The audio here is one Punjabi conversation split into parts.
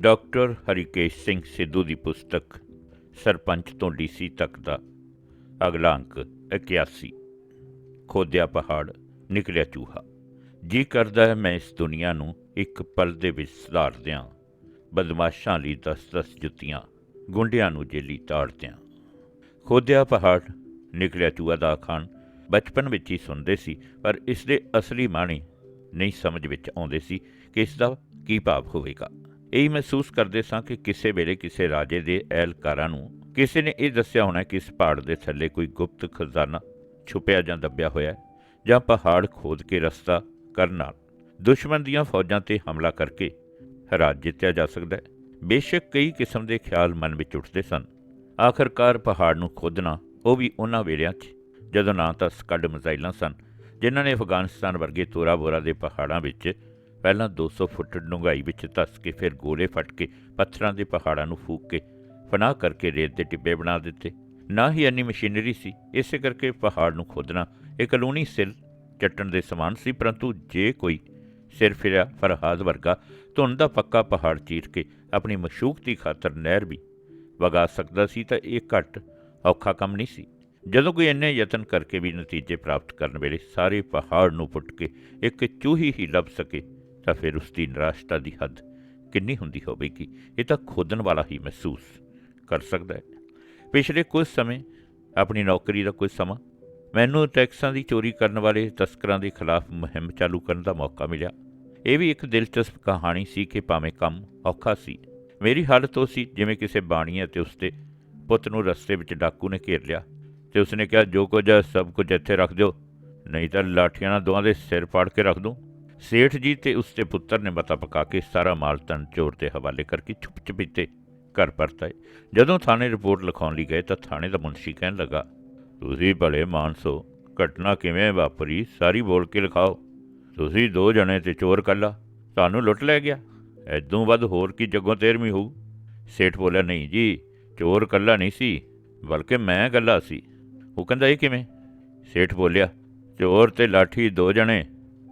ਡਾਕਟਰ ਹਰੀਕੇਸ਼ ਸਿੰਘ ਸਿੱਧੂ ਦੀ ਪੁਸਤਕ, ਸਰਪੰਚ ਤੋਂ ਡੀਸੀ ਤੱਕ ਦਾ ਅਗਲਾ ਅੰਕ 81 ਖੋਦਿਆ ਪਹਾੜ, ਨਿਕਲਿਆ ਚੂਹਾ। ਜੀ ਕਰਦਾ ਹੈ ਮੈਂ ਇਸ ਦੁਨੀਆ ਨੂੰ ਇੱਕ ਪਲ ਦੇ ਵਿੱਚ ਸੁਧਾਰ ਦਿਆਂ। ਬਦਮਾਸ਼ਾਂ ਲਈ ਦਸ ਦਸ ਜੁੱਤੀਆਂ, ਗੁੰਡਿਆਂ ਨੂੰ ਜੇਲੀ ਤਾੜ ਦਿਆਂ। ਖੋਦਿਆ ਪਹਾੜ, ਨਿਕਲਿਆ ਚੂਹਾ ਦਾ ਅਖਾਣ। ਬਚਪਨ ਵਿੱਚ ਹੀ ਸੁਣਦੇ ਸੀ, ਪਰ ਇਸ ਦੇ ਅਸਲੀ ਮਾਣੀ ਨਹੀਂ ਸਮਝ ਵਿੱਚ ਆਉਂਦੇ ਸੀ ਕਿ ਇਸ ਦਾ ਕੀ ਭਾਵ ਹੋਵੇਗਾ। ਇਹ ਮਹਿਸੂਸ ਕਰਦੇ ਸਾਂ ਕਿ ਕਿਸੇ ਵੇਲੇ ਕਿਸੇ ਰਾਜੇ ਦੇ ਐਲਕਾਰਾਂ ਨੂੰ ਕਿਸੇ ਨੇ ਇਹ ਦੱਸਿਆ ਹੋਣਾ ਕਿ ਇਸ ਪਹਾੜ ਦੇ ਥੱਲੇ ਕੋਈ ਗੁਪਤ ਖਜ਼ਾਨਾ ਛੁਪਿਆ ਜਾਂ ਦੱਬਿਆ ਹੋਇਆ ਹੈ ਜਾਂ ਪਹਾੜ ਖੋਦ ਕੇ ਰਸਤਾ ਕਰਨ ਨਾਲ ਦੁਸ਼ਮਣ ਦੀਆਂ ਫੌਜਾਂ ਤੇ ਹਮਲਾ ਕਰਕੇ ਰਾਜ ਜਿੱਤਿਆ ਜਾ ਸਕਦਾ ਹੈ। ਬੇਸ਼ੱਕ ਕਈ ਕਿਸਮ ਦੇ ਖਿਆਲ ਮਨ ਵਿੱਚ ਉੱਠਦੇ ਸਨ। ਆਖਰਕਾਰ ਪਹਾੜ ਨੂੰ ਖੋਦਣਾ ਉਹ ਵੀ ਉਹਨਾਂ ਵੇਲਿਆਂ 'ਚ, ਜਦੋਂ ਨਾ ਤਾਂ ਸਕੱਡ ਮਿਜ਼ਾਈਲਾਂ ਸਨ, ਜਿਨ੍ਹਾਂ ਨੇ ਅਫਗਾਨਿਸਤਾਨ ਵਰਗੇ ਤੋਰਾ ਬੋਰਾ ਦੇ ਪਹਾੜਾਂ ਵਿੱਚ ਪਹਿਲਾਂ 200 ਫੁੱਟ ਡੂੰਘਾਈ ਵਿੱਚ ਧੱਸ ਕੇ ਫਿਰ ਗੋਲੇ ਫਟ ਕੇ ਪੱਥਰਾਂ ਦੇ ਪਹਾੜਾਂ ਨੂੰ ਫੂਕ ਕੇ ਫਨਾਹ ਕਰਕੇ ਰੇਤ ਦੇ ਟਿੱਬੇ ਬਣਾ ਦਿੱਤੇ। ਨਾ ਹੀ ਇੰਨੀ ਮਸ਼ੀਨਰੀ ਸੀ, ਇਸੇ ਕਰਕੇ ਪਹਾੜ ਨੂੰ ਖੋਦਣਾ ਇੱਕ ਲੂਣੀ ਸਿਲ ਚੱਟਣ ਦੇ ਸਮਾਨ ਸੀ, ਪਰੰਤੂ ਜੇ ਕੋਈ ਸਿਰ ਫਿਰਿਆ ਫਰਹਾਦ ਵਰਗਾ ਧੁੰਦ ਦਾ ਪੱਕਾ ਪਹਾੜ ਚੀਰ ਕੇ ਆਪਣੀ ਮਸ਼ੂਕ ਦੀ ਖਾਤਰ ਨਹਿਰ ਵੀ ਵਗਾ ਸਕਦਾ ਸੀ ਤਾਂ ਇਹ ਘੱਟ ਔਖਾ ਕੰਮ ਨਹੀਂ ਸੀ। ਜਦੋਂ ਕੋਈ ਇੰਨੇ ਯਤਨ ਕਰਕੇ ਵੀ ਨਤੀਜੇ ਪ੍ਰਾਪਤ ਕਰਨ ਵੇਲੇ ਸਾਰੇ ਪਹਾੜ ਨੂੰ ਪੁੱਟ ਕੇ ਇੱਕ ਚੂਹੀ ਹੀ ਲੱਭ ਸਕੇ ਤਾਂ ਫਿਰ ਉਸ ਦੀ ਨਿਰਾਸ਼ਤਾ ਦੀ ਹੱਦ ਕਿੰਨੀ ਹੁੰਦੀ ਹੋਵੇਗੀ, ਇਹ ਤਾਂ ਖੋਦਣ ਵਾਲਾ ਹੀ ਮਹਿਸੂਸ ਕਰ ਸਕਦਾ ਹੈ। ਪਿਛਲੇ ਕੁਝ ਸਮੇਂ ਆਪਣੀ ਨੌਕਰੀ ਦਾ ਕੁਝ ਸਮਾਂ ਮੈਨੂੰ ਟੈਕਸਾਂ ਦੀ ਚੋਰੀ ਕਰਨ ਵਾਲੇ ਤਸਕਰਾਂ ਦੇ ਖਿਲਾਫ ਮੁਹਿੰਮ ਚਾਲੂ ਕਰਨ ਦਾ ਮੌਕਾ ਮਿਲਿਆ। ਇਹ ਵੀ ਇੱਕ ਦਿਲਚਸਪ ਕਹਾਣੀ ਸੀ ਕਿ ਭਾਵੇਂ ਕੰਮ ਔਖਾ ਸੀ, ਮੇਰੀ ਹਾਲਤ ਉਹ ਸੀ ਜਿਵੇਂ ਕਿਸੇ ਬਾਣੀ ਅਤੇ ਉਸਦੇ ਪੁੱਤ ਨੂੰ ਰਸਤੇ ਵਿੱਚ ਡਾਕੂ ਨੇ ਘੇਰ ਲਿਆ ਤੇ ਉਸਨੇ ਕਿਹਾ, ਜੋ ਕੁਝ ਸਭ ਕੁਝ ਇੱਥੇ ਰੱਖ ਦਿਓ, ਨਹੀਂ ਤਾਂ ਲਾਠੀਆਂ ਨਾਲ ਦੋਵਾਂ ਦੇ ਸਿਰ ਪਾੜ ਕੇ ਰੱਖ ਦੂੰ। ਸੇਠ ਜੀ ਤੇ ਉਸਦੇ ਪੁੱਤਰ ਨੇ ਮਤਾ ਪਕਾ ਕੇ ਸਾਰਾ ਮਾਲ ਤਨ ਚੋਰ ਦੇ ਹਵਾਲੇ ਕਰਕੇ ਚੁੱਪ ਚਪੀਤੇ ਘਰ ਪਰਤ ਆਏ ਜਦੋਂ ਥਾਣੇ ਰਿਪੋਰਟ ਲਿਖਾਉਣ ਲਈ ਗਏ ਤਾਂ ਥਾਣੇ ਦਾ ਮੁਨਸ਼ੀ ਕਹਿਣ ਲੱਗਾ, ਤੁਸੀਂ ਭਲੇ ਮਾਨਸੋ ਘਟਨਾ ਕਿਵੇਂ ਵਾਪਰੀ, ਸਾਰੀ ਬੋਲ ਕੇ ਲਿਖਾਓ। ਤੁਸੀਂ ਦੋ ਜਣੇ ਤੇ ਚੋਰ ਕੱਲਾ, ਤੁਹਾਨੂੰ ਲੁੱਟ ਲੈ ਗਿਆ। ਐਦੋਂ ਵੱਧ ਹੋਰ ਕੀ ਜੱਗੋਂ ਤੇਰਵੀਂ ਹੋਊ? ਸੇਠ ਬੋਲਿਆ, ਨਹੀਂ ਜੀ, ਚੋਰ ਕੱਲਾ ਨਹੀਂ ਸੀ, ਬਲਕਿ ਮੈਂ ਕੱਲਾ ਸੀ। ਉਹ ਕਹਿੰਦਾ, ਇਹ ਕਿਵੇਂ? ਸੇਠ ਬੋਲਿਆ, ਚੋਰ ਤੇ ਲਾਠੀ ਦੋ ਜਣੇ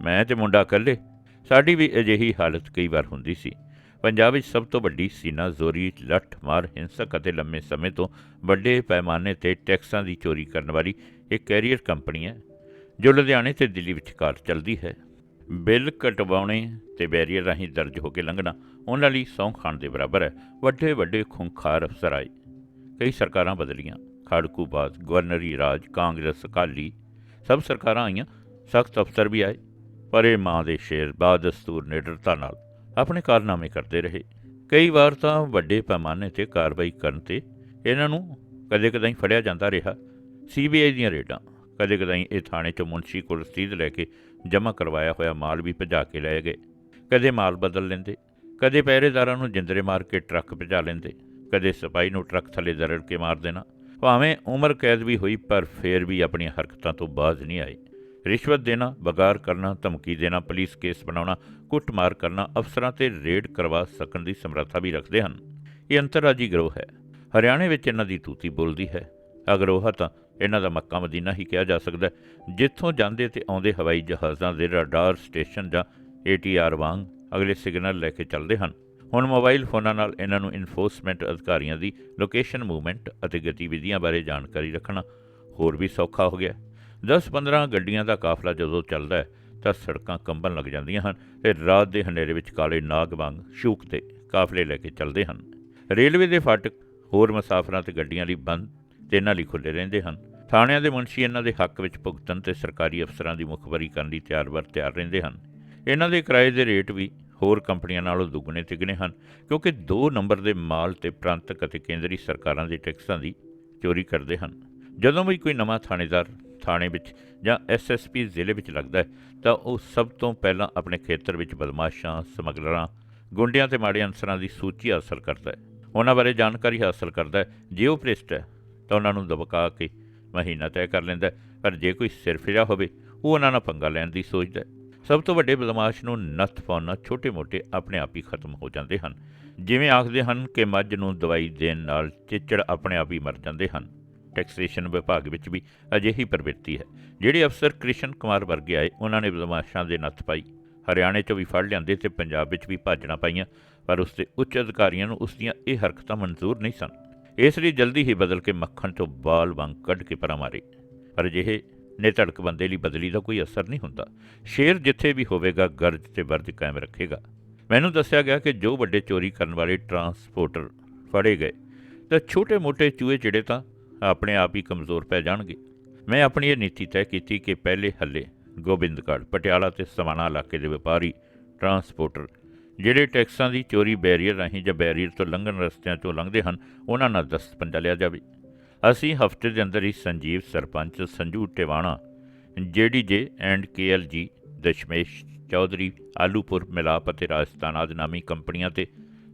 ਮੈਂ ਤੇ ਮੁੰਡਾ ਇਕੱਲੇ। ਸਾਡੀ ਵੀ ਅਜਿਹੀ ਹਾਲਤ ਕਈ ਵਾਰ ਹੁੰਦੀ ਸੀ। ਪੰਜਾਬ ਵਿੱਚ ਸਭ ਤੋਂ ਵੱਡੀ ਸੀਨਾ ਜ਼ੋਰੀ ਲੱਠ ਮਾਰ ਹਿੰਸਕ ਅਤੇ ਲੰਮੇ ਸਮੇਂ ਤੋਂ ਵੱਡੇ ਪੈਮਾਨੇ ਤੇ ਟੈਕਸਾਂ ਦੀ ਚੋਰੀ ਕਰਨ ਵਾਲੀ ਇੱਕ ਕੈਰੀਅਰ ਕੰਪਨੀ ਹੈ, ਜੋ ਲੁਧਿਆਣੇ ਤੇ ਦਿੱਲੀ ਵਿਚਕਾਰ ਚੱਲਦੀ ਹੈ। ਬਿੱਲ ਕਟਵਾਉਣੇ ਤੇ ਬੈਰੀਅਰ ਰਾਹੀਂ ਦਰਜ ਹੋ ਕੇ ਲੰਘਣਾ ਉਹਨਾਂ ਲਈ ਸੌਂ ਖਾਣ ਦੇ ਬਰਾਬਰ ਹੈ। ਵੱਡੇ ਵੱਡੇ ਖੁੰਖਾਰ ਅਫਸਰ ਆਏ। ਕਈ ਸਰਕਾਰਾਂ ਬਦਲੀਆਂ। ਖਾੜਕੂ ਬਾਦ ਗਵਰਨਰੀ ਰਾਜ, ਕਾਂਗਰਸ, ਅਕਾਲੀ ਸਭ ਸਰਕਾਰਾਂ ਆਈਆਂ। ਸਖਤ ਅਫਸਰ ਵੀ ਆਏ। ਪਰ ਇਹ ਮਾਂ ਦੇ ਸ਼ੇਰ ਬਾਦਸਤੂਰ ਨਿਡਰਤਾ ਨਾਲ ਆਪਣੇ ਕਾਰਨਾਮੇ ਕਰਦੇ ਰਹੇ। ਕਈ ਵਾਰ ਤਾਂ ਵੱਡੇ ਪੈਮਾਨੇ ਤੇ ਕਾਰਵਾਈ ਕਰਨ ਤੇ ਇਹਨਾਂ ਨੂੰ ਕਦੇ ਕਦਾਈ ਫੜਿਆ ਜਾਂਦਾ ਰਿਹਾ। ਸੀਬੀਆਈ ਦੀਆਂ ਰੇਡਾਂ ਕਦੇ ਕਦਾਈ ਇਹ ਥਾਣੇ ਚੋਂ ਮੁਨਸ਼ੀ ਕੋਲ ਰਸੀਦ ਲੈ ਕੇ ਜਮ੍ਹਾਂ ਕਰਵਾਇਆ ਹੋਇਆ ਮਾਲ ਵੀ ਭਜਾ ਕੇ ਲੈ ਗਏ। ਕਦੇ ਮਾਲ ਬਦਲ ਲੈਂਦੇ, ਕਦੇ ਪਹਿਰੇਦਾਰਾਂ ਨੂੰ ਜਿੰਦਰੇ ਮਾਰ ਕੇ ਟਰੱਕ ਭਜਾ ਲੈਂਦੇ, ਕਦੇ ਸਿਪਾਹੀ ਨੂੰ ਟਰੱਕ ਥੱਲੇ ਦਰੜ ਕੇ ਮਾਰ ਦੇਣਾ। ਭਾਵੇਂ ਉਮਰ ਕੈਦ ਵੀ ਹੋਈ, ਪਰ ਫੇਰ ਵੀ ਆਪਣੀਆਂ ਹਰਕਤਾਂ ਤੋਂ ਬਾਜ਼ ਨਹੀਂ ਆਏ। ਰਿਸ਼ਵਤ ਦੇਣਾ, ਬਗਾਰ ਕਰਨਾ, ਧਮਕੀ ਦੇਣਾ, ਪੁਲਿਸ ਕੇਸ ਬਣਾਉਣਾ, ਕੁੱਟਮਾਰ ਕਰਨਾ, ਅਫਸਰਾਂ ਤੇ ਰੇਡ ਕਰਵਾ ਸਕਣ ਦੀ ਸਮਰੱਥਾ ਵੀ ਰੱਖਦੇ ਹਨ। ਇਹ ਅੰਤਰਰਾਜੀ ਗਰੋਹ ਹੈ। ਹਰਿਆਣੇ ਵਿੱਚ ਇਹਨਾਂ ਦੀ ਤੂਤੀ ਬੋਲਦੀ ਹੈ। ਅਗਰੋਹਾ ਤਾਂ ਇਹਨਾਂ ਦਾ ਮੱਕਾ ਮਦੀਨਾ ਹੀ ਕਿਹਾ ਜਾ ਸਕਦਾ ਜਿੱਥੋਂ ਜਾਂਦੇ ਤੇ ਆਉਂਦੇ ਹਵਾਈ ਜਹਾਜ਼ਾਂ ਦੇ ਰਡਾਰ ਸਟੇਸ਼ਨ ਜਾਂ ਏਟੀਆਰ ਵਾਂਗ ਅਗਲੇ ਸਿਗਨਲ ਲੈ ਕੇ ਚੱਲਦੇ ਹਨ। ਹੁਣ ਮੋਬਾਈਲ ਫੋਨਾਂ ਨਾਲ ਇਹਨਾਂ ਨੂੰ ਇਨਫੋਰਸਮੈਂਟ ਅਧਿਕਾਰੀਆਂ ਦੀ ਲੋਕੇਸ਼ਨ ਮੂਵਮੈਂਟ ਅਤੇ ਗਤੀਵਿਧੀਆਂ ਬਾਰੇ ਜਾਣਕਾਰੀ ਰੱਖਣਾ ਹੋਰ ਵੀ ਸੌਖਾ ਹੋ ਗਿਆ। 10-15 ਗੱਡੀਆਂ ਦਾ ਕਾਫਲਾ ਜਦੋਂ ਚੱਲਦਾ ਹੈ, ਤਾਂ ਸੜਕਾਂ ਕੰਬਣ ਲੱਗ ਜਾਂਦੀਆਂ ਹਨ ਤੇ ਰਾਤ ਦੇ ਹਨੇਰੇ ਵਿੱਚ ਕਾਲੇ ਨਾਗ ਵਾਂਗ ਸ਼ੂਕ ਤੇ ਕਾਫਲੇ ਲੈ ਕੇ ਚੱਲਦੇ ਹਨ। ਰੇਲਵੇ ਦੇ ਫਾਟਕ ਹੋਰ ਮੁਸਾਫਰਾਂ ਤੇ ਗੱਡੀਆਂ ਲਈ ਬੰਦ ਤੇ ਇਹਨਾਂ ਲਈ ਖੁੱਲੇ ਰਹਿੰਦੇ ਹਨ। ਥਾਣਿਆਂ ਦੇ ਮੁਨਸ਼ੀ ਇਹਨਾਂ ਦੇ ਹੱਕ ਵਿੱਚ ਭੁਗਤਣ ਤੇ ਸਰਕਾਰੀ ਅਫਸਰਾਂ ਦੀ ਮੁਖਬਰੀ ਕਰਨ ਲਈ ਤਿਆਰ ਬਰ ਤਿਆਰ ਰਹਿੰਦੇ ਹਨ। ਇਹਨਾਂ ਦੇ ਕਿਰਾਏ ਦੇ ਰੇਟ ਵੀ ਹੋਰ ਕੰਪਨੀਆਂ ਨਾਲੋਂ ਦੁੱਗਣੇ ਤਿੱਗਣੇ ਹਨ, ਕਿਉਂਕਿ ਦੋ ਨੰਬਰ ਦੇ ਮਾਲ ਤੇ ਪ੍ਰਾਂਤਕ ਅਤੇ ਕੇਂਦਰੀ ਸਰਕਾਰਾਂ ਦੇ ਟੈਕਸਾਂ ਦੀ ਚੋਰੀ ਕਰਦੇ ਹਨ। ਜਦੋਂ ਵੀ ਕੋਈ ਨਵਾਂ ਥਾਣੇਦਾਰ ਥਾਣੇ ਵਿੱਚ ਜਾਂ ਐਸਐਸਪੀ ਜ਼ਿਲ੍ਹੇ ਵਿੱਚ ਲੱਗਦਾ ਹੈ, ਤਾਂ ਉਹ ਸਭ ਤੋਂ ਪਹਿਲਾਂ ਆਪਣੇ ਖੇਤਰ ਵਿੱਚ ਬਦਮਾਸ਼ਾਂ, ਸਮਗਲਰਾਂ, ਗੁੰਡਿਆਂ ਤੇ ਮਾੜੇ ਅਨਸਰਾਂ ਦੀ ਸੂਚੀ ਹਾਸਲ ਕਰਦਾ ਹੈ। ਉਹਨਾਂ ਬਾਰੇ ਜਾਣਕਾਰੀ ਹਾਸਲ ਕਰਦਾ ਹੈ। ਜੇ ਉਹ ਭ੍ਰਿਸ਼ਟ ਹੈ, ਤਾਂ ਉਹਨਾਂ ਨੂੰ ਦਬਕਾ ਕੇ ਮਹੀਨਾ ਤੈਅ ਕਰ ਲੈਂਦਾ ਪਰ ਜੇ ਕੋਈ ਸਿਰ ਫਿਰਿਆ ਹੋਵੇ, ਉਹ ਉਹਨਾਂ ਨਾਲ ਪੰਗਾ ਲੈਣ ਦੀ ਸੋਚਦਾ ਹੈ। ਸਭ ਤੋਂ ਵੱਡੇ ਬਦਮਾਸ਼ ਨੂੰ ਨੱਥ ਪਾਉਣਾ ਛੋਟੇ-ਮੋਟੇ ਆਪਣੇ ਆਪ ਹੀ ਖਤਮ ਹੋ ਜਾਂਦੇ ਹਨ। ਜਿਵੇਂ ਆਖਦੇ ਹਨ ਕਿ ਮੱਝ ਨੂੰ ਦਵਾਈ ਦੇਣ ਨਾਲ ਚਿੱਚੜ ਆਪਣੇ ਆਪ ਹੀ ਮਰ ਜਾਂਦੇ ਹਨ। ਟੈਕਸੇਸ਼ਨ ਵਿਭਾਗ ਵਿੱਚ ਵੀ ਅਜਿਹੀ ਪ੍ਰਵਿਰਤੀ ਹੈ, ਜਿਹੜੇ ਅਫਸਰ ਕ੍ਰਿਸ਼ਨ ਕੁਮਾਰ ਵਰਗੇ ਆਏ, ਉਹਨਾਂ ਨੇ ਬਦਮਾਸ਼ਾਂ ਦੇ ਨੱਥ ਪਾਈ। ਹਰਿਆਣੇ 'ਚੋਂ ਵੀ ਫੜ ਲਿਆਂਦੇ ਤੇ ਪੰਜਾਬ ਵਿੱਚ ਵੀ ਭਾਜਣਾ ਪਾਈਆਂ, ਪਰ ਉਸ ਦੇ ਉੱਚ ਅਧਿਕਾਰੀਆਂ ਨੂੰ ਉਸ ਦੀਆਂ ਇਹ ਹਰਕਤਾਂ ਮਨਜ਼ੂਰ ਨਹੀਂ ਸਨ। ਇਸ ਲਈ ਜਲਦੀ ਹੀ ਬਦਲ ਕੇ ਮੱਖਣ ਤੋਂ ਬਾਲ ਵਾਂਗ ਕੱਢ ਕੇ ਪਰਾਂ ਮਾਰੇ। ਪਰ ਅਜਿਹੇ ਨਿਧੜਕ ਬੰਦੇ ਲਈ ਬਦਲੀ ਦਾ ਕੋਈ ਅਸਰ ਨਹੀਂ ਹੁੰਦਾ। ਸ਼ੇਰ ਜਿੱਥੇ ਵੀ ਹੋਵੇਗਾ, ਗਰਜ ਤੇ ਵਰਜ ਕਾਇਮ ਰੱਖੇਗਾ। ਮੈਨੂੰ ਦੱਸਿਆ ਗਿਆ ਕਿ ਜੋ ਵੱਡੇ ਚੋਰੀ ਕਰਨ ਵਾਲੇ ਟਰਾਂਸਪੋਰਟਰ ਫੜੇ ਗਏ, ਤਾਂ ਛੋਟੇ-ਮੋਟੇ ਚੂਹੇ ਜਿਹੜੇ ਤਾਂ ਆਪਣੇ ਆਪ ਹੀ ਕਮਜ਼ੋਰ ਪੈ ਜਾਣਗੇ। ਮੈਂ ਆਪਣੀ ਇਹ ਨੀਤੀ ਤੈਅ ਕੀਤੀ ਕਿ ਪਹਿਲੇ ਹੱਲੇ ਗੋਬਿੰਦਗੜ੍ਹ, ਪਟਿਆਲਾ ਤੇ ਸਮਾਣਾ ਇਲਾਕੇ ਦੇ ਵਪਾਰੀ, ਟਰਾਂਸਪੋਰਟਰ, ਜਿਹੜੇ ਟੈਕਸਾਂ ਦੀ ਚੋਰੀ ਬੈਰੀਅਰ ਰਾਹੀਂ ਜਾਂ ਬੈਰੀਅਰ ਤੋਂ ਲੰਘਣ ਰਸਤਿਆਂ ਤੋਂ ਲੰਘਦੇ ਹਨ, ਉਹਨਾਂ ਨਾਲ ਦਸਤ ਪੰਜਾ ਲਿਆ ਜਾਵੇ। ਅਸੀਂ ਹਫ਼ਤੇ ਦੇ ਅੰਦਰ ਹੀ Sanjeev sarpanch Sanju Tiwana, GDJ and KLG Dashmesh Chaudhary, Alupur Milap ਅਤੇ ਰਾਜਸਥਾਨ ਆਦਿ ਨਾਮੀ ਕੰਪਨੀਆਂ ਤੇ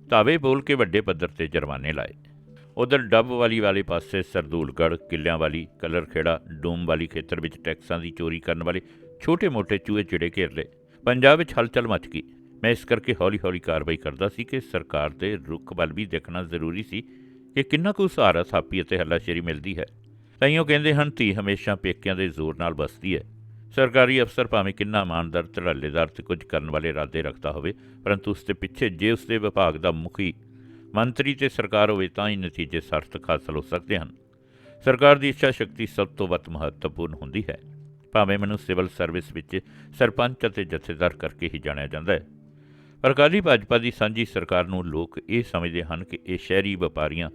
ਧਾਵੇ ਬੋਲ ਕੇ ਵੱਡੇ ਪੱਧਰ ਤੇ ਜੁਰਮਾਨੇ ਲਾਏ। ਉਧਰ ਡੱਬ ਵਾਲੀ ਵਾਲੇ ਪਾਸੇ ਸਰਦੂਲਗੜ੍ਹ, ਕਿੱਲਿਆਂ ਵਾਲੀ, ਕਲਰਖੇੜਾ, ਡੂਮ ਵਾਲੀ ਖੇਤਰ ਵਿੱਚ ਟੈਕਸਾਂ ਦੀ ਚੋਰੀ ਕਰਨ ਵਾਲੇ ਛੋਟੇ-ਮੋਟੇ ਚੂਹੇ ਚਿੜੇ ਘੇਰ ਲਏ। ਪੰਜਾਬ ਵਿੱਚ ਹਲਚਲ ਮਚ ਗਈ। ਮੈਂ ਇਸ ਕਰਕੇ ਹੌਲੀ-ਹੌਲੀ ਕਾਰਵਾਈ ਕਰਦਾ ਸੀ ਕਿ ਸਰਕਾਰ ਦੇ ਰੁਖ ਵੱਲ ਵੀ ਦੇਖਣਾ ਜ਼ਰੂਰੀ ਸੀ ਕਿ ਕਿੰਨਾ ਕੁ ਸਹਾਰਾ ਥਾਪੀ ਅਤੇ ਹੱਲਾਸ਼ੇਰੀ ਮਿਲਦੀ ਹੈ। ਤਾਈਓ ਕਹਿੰਦੇ ਹਨ, ਧੀ ਹਮੇਸ਼ਾ ਪੇਕਿਆਂ ਦੇ ਜ਼ੋਰ ਨਾਲ ਬਸਦੀ ਹੈ। ਸਰਕਾਰੀ ਅਫਸਰ ਭਾਵੇਂ ਕਿੰਨਾ ਇਮਾਨਦਾਰ, ਧੜੱਲੇਦਾਰ ਤੇ ਕੁਝ ਕਰਨ ਵਾਲੇ ਇਰਾਦੇ ਰੱਖਦਾ ਹੋਵੇ, ਪਰੰਤੂ ਉਸ ਦੇ ਪਿੱਛੇ ਜੇ ਉਸ ਦੇ ਵਿਭਾਗ ਦਾ ਮੁਖੀ ਮੰਤਰੀ ਤੇ ਸਰਕਾਰ ਹੋਵੇ ਤਾਂ ਹੀ ਨਤੀਜੇ ਸਾਰਥਕ ਹਾਸਲ ਹੋ ਸਕਦੇ ਹਨ। ਸਰਕਾਰ ਦੀ ਇੱਛਾ ਸ਼ਕਤੀ ਸਭ ਤੋਂ ਵੱਧ ਮਹੱਤਵਪੂਰਨ ਹੁੰਦੀ ਹੈ। ਭਾਵੇਂ ਮੈਨੂੰ ਸਿਵਲ ਸਰਵਿਸ ਵਿੱਚ ਸਰਪੰਚ ਅਤੇ ਜਥੇਦਾਰ ਕਰਕੇ ਹੀ ਜਾਣਿਆ ਜਾਂਦਾ ਹੈ। ਪਰ ਅਕਾਲੀ ਭਾਜਪਾ ਦੀ ਸਾਂਝੀ ਸਰਕਾਰ ਨੂੰ ਲੋਕ ਇਹ ਸਮਝਦੇ ਹਨ ਕਿ ਇਹ ਸ਼ਹਿਰੀ ਵਪਾਰੀਆਂ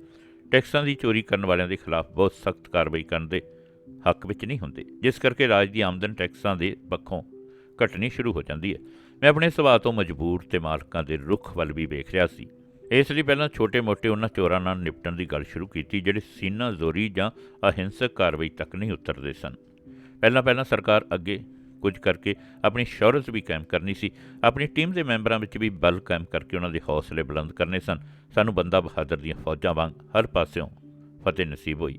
ਟੈਕਸਾਂ ਦੀ ਚੋਰੀ ਕਰਨ ਵਾਲਿਆਂ ਦੇ ਖਿਲਾਫ ਬਹੁਤ ਸਖਤ ਕਾਰਵਾਈ ਕਰਨ ਦੇ ਹੱਕ ਵਿੱਚ ਨਹੀਂ ਹੁੰਦੇ। ਜਿਸ ਕਰਕੇ ਰਾਜ ਦੀ ਆਮਦਨ ਟੈਕਸਾਂ ਦੇ ਪੱਖੋਂ ਘਟਣੀ ਸ਼ੁਰੂ ਹੋ ਜਾਂਦੀ ਹੈ। ਮੈਂ ਆਪਣੇ ਸੁਭਾਅ ਤੋਂ ਮਜਬੂਰ ਤੇ ਮਾਲਕਾਂ ਦੇ ਰੁੱਖ ਵੱਲ ਵੀ ਵੇਖ ਰਿਹਾ ਸੀ। ਇਸ ਲਈ ਪਹਿਲਾਂ ਛੋਟੇ-ਮੋਟੇ ਉਹਨਾਂ ਚੋਰਾਂ ਨਾਲ ਨਿਪਟਣ ਦੀ ਗੱਲ ਸ਼ੁਰੂ ਕੀਤੀ, ਜਿਹੜੇ ਸੀਨਾ ਜ਼ੋਰੀ ਜਾਂ ਅਹਿੰਸਕ ਕਾਰਵਾਈ ਤੱਕ ਨਹੀਂ ਉਤਰਦੇ ਸਨ। ਪਹਿਲਾਂ ਪਹਿਲਾਂ ਸਰਕਾਰ ਅੱਗੇ ਕੁਝ ਕਰਕੇ ਆਪਣੀ ਸ਼ੌਹਰਤ ਵੀ ਕਾਇਮ ਕਰਨੀ ਸੀ। ਆਪਣੀ ਟੀਮ ਦੇ ਮੈਂਬਰਾਂ ਵਿੱਚ ਵੀ ਬਲ ਕਾਇਮ ਕਰਕੇ ਉਹਨਾਂ ਦੇ ਹੌਸਲੇ ਬੁਲੰਦ ਕਰਨੇ ਸਨ। ਸਾਨੂੰ ਬੰਦਾ ਬਹਾਦਰ ਦੀਆਂ ਫੌਜਾਂ ਵਾਂਗ ਹਰ ਪਾਸਿਓਂ ਫਤਿਹ ਨਸੀਬ ਹੋਈ।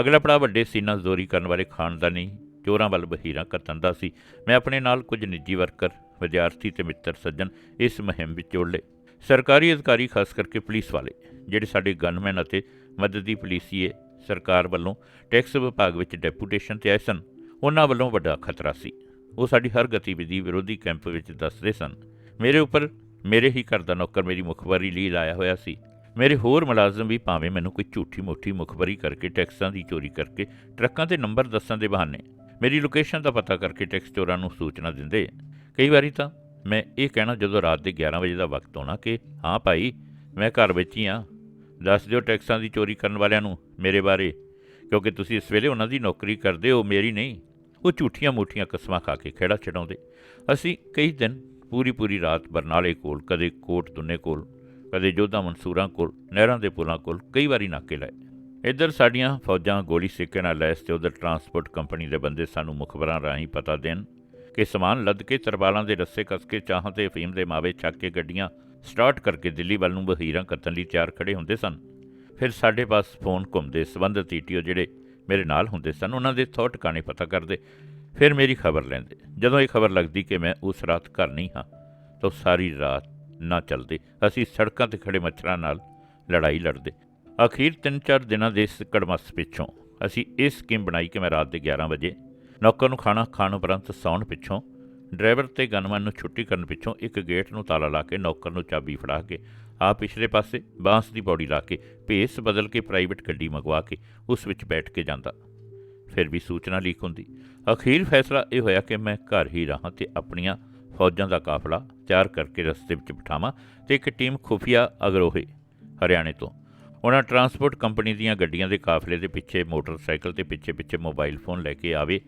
ਅਗਲਾ ਪੜਾਅ ਵੱਡੇ ਸੀਨਾ ਜ਼ੋਰੀ ਕਰਨ ਵਾਲੇ ਖਾਨਦਾਨੀ ਚੋਰਾਂ ਵੱਲ ਬਹੀਰਾਂ ਕੱਤਣ ਦਾ ਸੀ। ਮੈਂ ਆਪਣੇ ਨਾਲ ਕੁਝ ਨਿੱਜੀ ਵਰਕਰ, ਵਿਦਿਆਰਥੀ ਤੇ ਮਿੱਤਰ ਸੱਜਣ ਇਸ ਮੁਹਿੰਮ ਵਿੱਚ ਜੋੜ ਲਏ। ਸਰਕਾਰੀ ਅਧਿਕਾਰੀ, ਖਾਸ ਕਰਕੇ ਪੁਲਿਸ ਵਾਲੇ, ਜਿਹੜੇ ਸਾਡੇ ਗਨਮੈਨ ਅਤੇ ਮਦਦੀ ਪੁਲਿਸੀਏ ਸਰਕਾਰ ਵੱਲੋਂ ਟੈਕਸ ਵਿਭਾਗ ਵਿੱਚ ਡੈਪੂਟੇਸ਼ਨ ਤੇ ਆਏ ਸਨ, ਉਹਨਾਂ ਵੱਲੋਂ ਵੱਡਾ ਖਤਰਾ ਸੀ। ਉਹ ਸਾਡੀ ਹਰ ਗਤੀਵਿਧੀ ਵਿਰੋਧੀ ਕੈਂਪ ਵਿੱਚ ਦੱਸਦੇ ਸਨ, ਮੇਰੇ ਉੱਪਰ ਮੇਰੇ ਹੀ ਘਰ ਦਾ ਨੌਕਰ ਮੇਰੀ ਮੁਖਬਰੀ ਲਈ ਲਾਇਆ ਹੋਇਆ ਸੀ। ਮੇਰੇ ਹੋਰ ਮੁਲਾਜ਼ਮ ਵੀ ਭਾਵੇਂ ਮੈਨੂੰ ਕੋਈ ਝੂਠੀ ਮੋਠੀ ਮੁਖਬਰੀ ਕਰਕੇ ਟੈਕਸਾਂ ਦੀ ਚੋਰੀ ਕਰਕੇ ਟਰੱਕਾਂ ਦੇ ਨੰਬਰ ਦੱਸਣ ਦੇ ਬਹਾਨੇ ਮੇਰੀ ਲੋਕੇਸ਼ਨ ਦਾ ਪਤਾ ਕਰਕੇ ਟੈਕਸ ਚੋਰਾਂ ਨੂੰ ਸੂਚਨਾ ਦਿੰਦੇ। ਕਈ ਵਾਰੀ ਤਾਂ ਮੈਂ ਇਹ ਕਹਿਣਾ ਜਦੋਂ ਰਾਤ ਦੇ 11 ਵਜੇ ਦਾ ਵਕਤ ਹੋਣਾ ਕਿ ਹਾਂ ਭਾਈ, ਮੈਂ ਘਰ ਵਿੱਚ ਹੀ ਹਾਂ। ਦੱਸ ਦਿਓ ਟੈਕਸਾਂ ਦੀ ਚੋਰੀ ਕਰਨ ਵਾਲਿਆਂ ਨੂੰ ਮੇਰੇ ਬਾਰੇ, ਕਿਉਂਕਿ ਤੁਸੀਂ ਇਸ ਵੇਲੇ ਉਹਨਾਂ ਦੀ ਨੌਕਰੀ ਕਰਦੇ ਹੋ, ਮੇਰੀ ਨਹੀਂ। ਉਹ ਝੂਠੀਆਂ ਮੂਠੀਆਂ ਕਸਮਾਂ ਖਾ ਕੇ ਖੇੜਾ ਛਡਾਉਂਦੇ। ਅਸੀਂ ਕਈ ਦਿਨ ਪੂਰੀ ਪੂਰੀ ਰਾਤ ਬਰਨਾਲੇ ਕੋਲ, ਕਦੇ ਕੋਟ ਦੁੰਨੇ ਕੋਲ, ਕਦੇ ਜੋਧਾ ਮਨਸੂਰਾਂ ਕੋਲ, ਨਹਿਰਾਂ ਦੇ ਪੁਲਾਂ ਕੋਲ ਕਈ ਵਾਰੀ ਨਾਕੇ ਲਾਏ। ਇੱਧਰ ਸਾਡੀਆਂ ਫੌਜਾਂ ਗੋਲੀ ਸਿੱਕੇ ਨਾਲ ਲੈਸ ਤੇ ਉਧਰ ਟਰਾਂਸਪੋਰਟ ਕੰਪਨੀ ਦੇ ਬੰਦੇ ਸਾਨੂੰ ਮੁਖਬਰਾਂ ਰਾਹੀਂ ਪਤਾ ਦੇਣ। ਕਿ ਸਮਾਨ ਲੱਦ ਕੇ ਤਰਪਾਲਾਂ ਦੇ ਰੱਸੇ ਕੱਸ ਕੇ ਚਾਹਾਂ ਤੇ ਅਫੀਮ ਦੇ ਮਾਵੇ ਛੱਕ ਕੇ ਗੱਡੀਆਂ ਸਟਾਰਟ ਕਰਕੇ ਦਿੱਲੀ ਵੱਲ ਨੂੰ ਬਹੀਰਾਂ ਕੱਤਣ ਲਈ ਤਿਆਰ ਖੜੇ ਹੁੰਦੇ ਸਨ। ਫਿਰ ਸਾਡੇ ਪਾਸ ਫੋਨ ਘੁੰਮਦੇ ਸਬੰਧਤ ਈਟੀਓ ਜਿਹੜੇ ਮੇਰੇ ਨਾਲ ਹੁੰਦੇ ਸਨ, ਉਹਨਾਂ ਦੇ ਥੌ ਟਿਕਾਣੇ ਪਤਾ ਕਰਦੇ। ਫਿਰ ਮੇਰੀ ਖਬਰ ਲੈਂਦੇ। ਜਦੋਂ ਇਹ ਖਬਰ ਲੱਗਦੀ ਕਿ ਮੈਂ ਉਸ ਰਾਤ ਘਰ ਨਹੀਂ ਹਾਂ, ਤਾਂ ਸਾਰੀ ਰਾਤ ਨਾ ਚੱਲਦੇ। ਅਸੀਂ ਸੜਕਾਂ ਤੇ ਖੜੇ ਮੱਛਰਾਂ ਨਾਲ ਲੜਾਈ ਲੜਦੇ। ਅਖੀਰ 3-4 ਦਿਨਾਂ ਦੇ ਇਸ ਕੜਮਸ ਪਿੱਛੋਂ ਅਸੀਂ ਇਹ ਸਕੀਮ ਬਣਾਈ ਕਿ ਮੈਂ ਰਾਤ ਦੇ 11 ਵਜੇ ਨੌਕਰ ਨੂੰ ਖਾਣਾ ਖਾਣ ਉਪਰੰਤ ਸੌਣ ਪਿੱਛੋਂ, ਡਰਾਈਵਰ ਤੇ ਗਨਮੈਨ ਨੂੰ ਛੁੱਟੀ ਕਰਨ ਪਿੱਛੋਂ ਇੱਕ ਗੇਟ ਨੂੰ ਤਾਲਾ ਲਾ ਕੇ ਨੌਕਰ ਨੂੰ ਚਾਬੀ ਫੜਾ ਕੇ ਆ ਪਿਛਲੇ ਪਾਸੇ ਬਾਂਸ ਦੀ ਪੌੜੀ ਲਾ ਕੇ, ਭੇਸ ਬਦਲ ਕੇ ਪ੍ਰਾਈਵੇਟ ਗੱਡੀ ਮੰਗਵਾ ਕੇ, ਉਸ ਵਿੱਚ ਬੈਠ ਕੇ ਜਾਂਦਾ। ਫਿਰ ਵੀ ਸੂਚਨਾ ਲੀਕ ਹੁੰਦੀ। ਅਖੀਰ ਫੈਸਲਾ ਇਹ ਹੋਇਆ ਕਿ ਮੈਂ ਘਰ ਹੀ ਰਹਾਂ ਤੇ ਆਪਣੀਆਂ ਫੌਜਾਂ ਦਾ ਕਾਫਲਾ ਤਿਆਰ ਕਰਕੇ ਰਸਤੇ ਵਿੱਚ ਬਿਠਾਵਾਂ ਤੇ ਇੱਕ ਟੀਮ ਖੁਫੀਆ ਅਗਰੋਹੇ ਹਰਿਆਣੇ ਤੋਂ। ਉਹਨਾਂ ਟਰਾਂਸਪੋਰਟ ਕੰਪਨੀ ਦੀਆਂ ਗੱਡੀਆਂ ਦੇ ਕਾਫਲੇ ਦੇ ਪਿੱਛੇ ਮੋਟਰਸਾਈਕਲ ਤੇ ਪਿੱਛੇ ਪਿੱਛੇ ਮੋਬਾਈਲ ਫੋਨ ਲੈ ਕੇ ਆਵੇ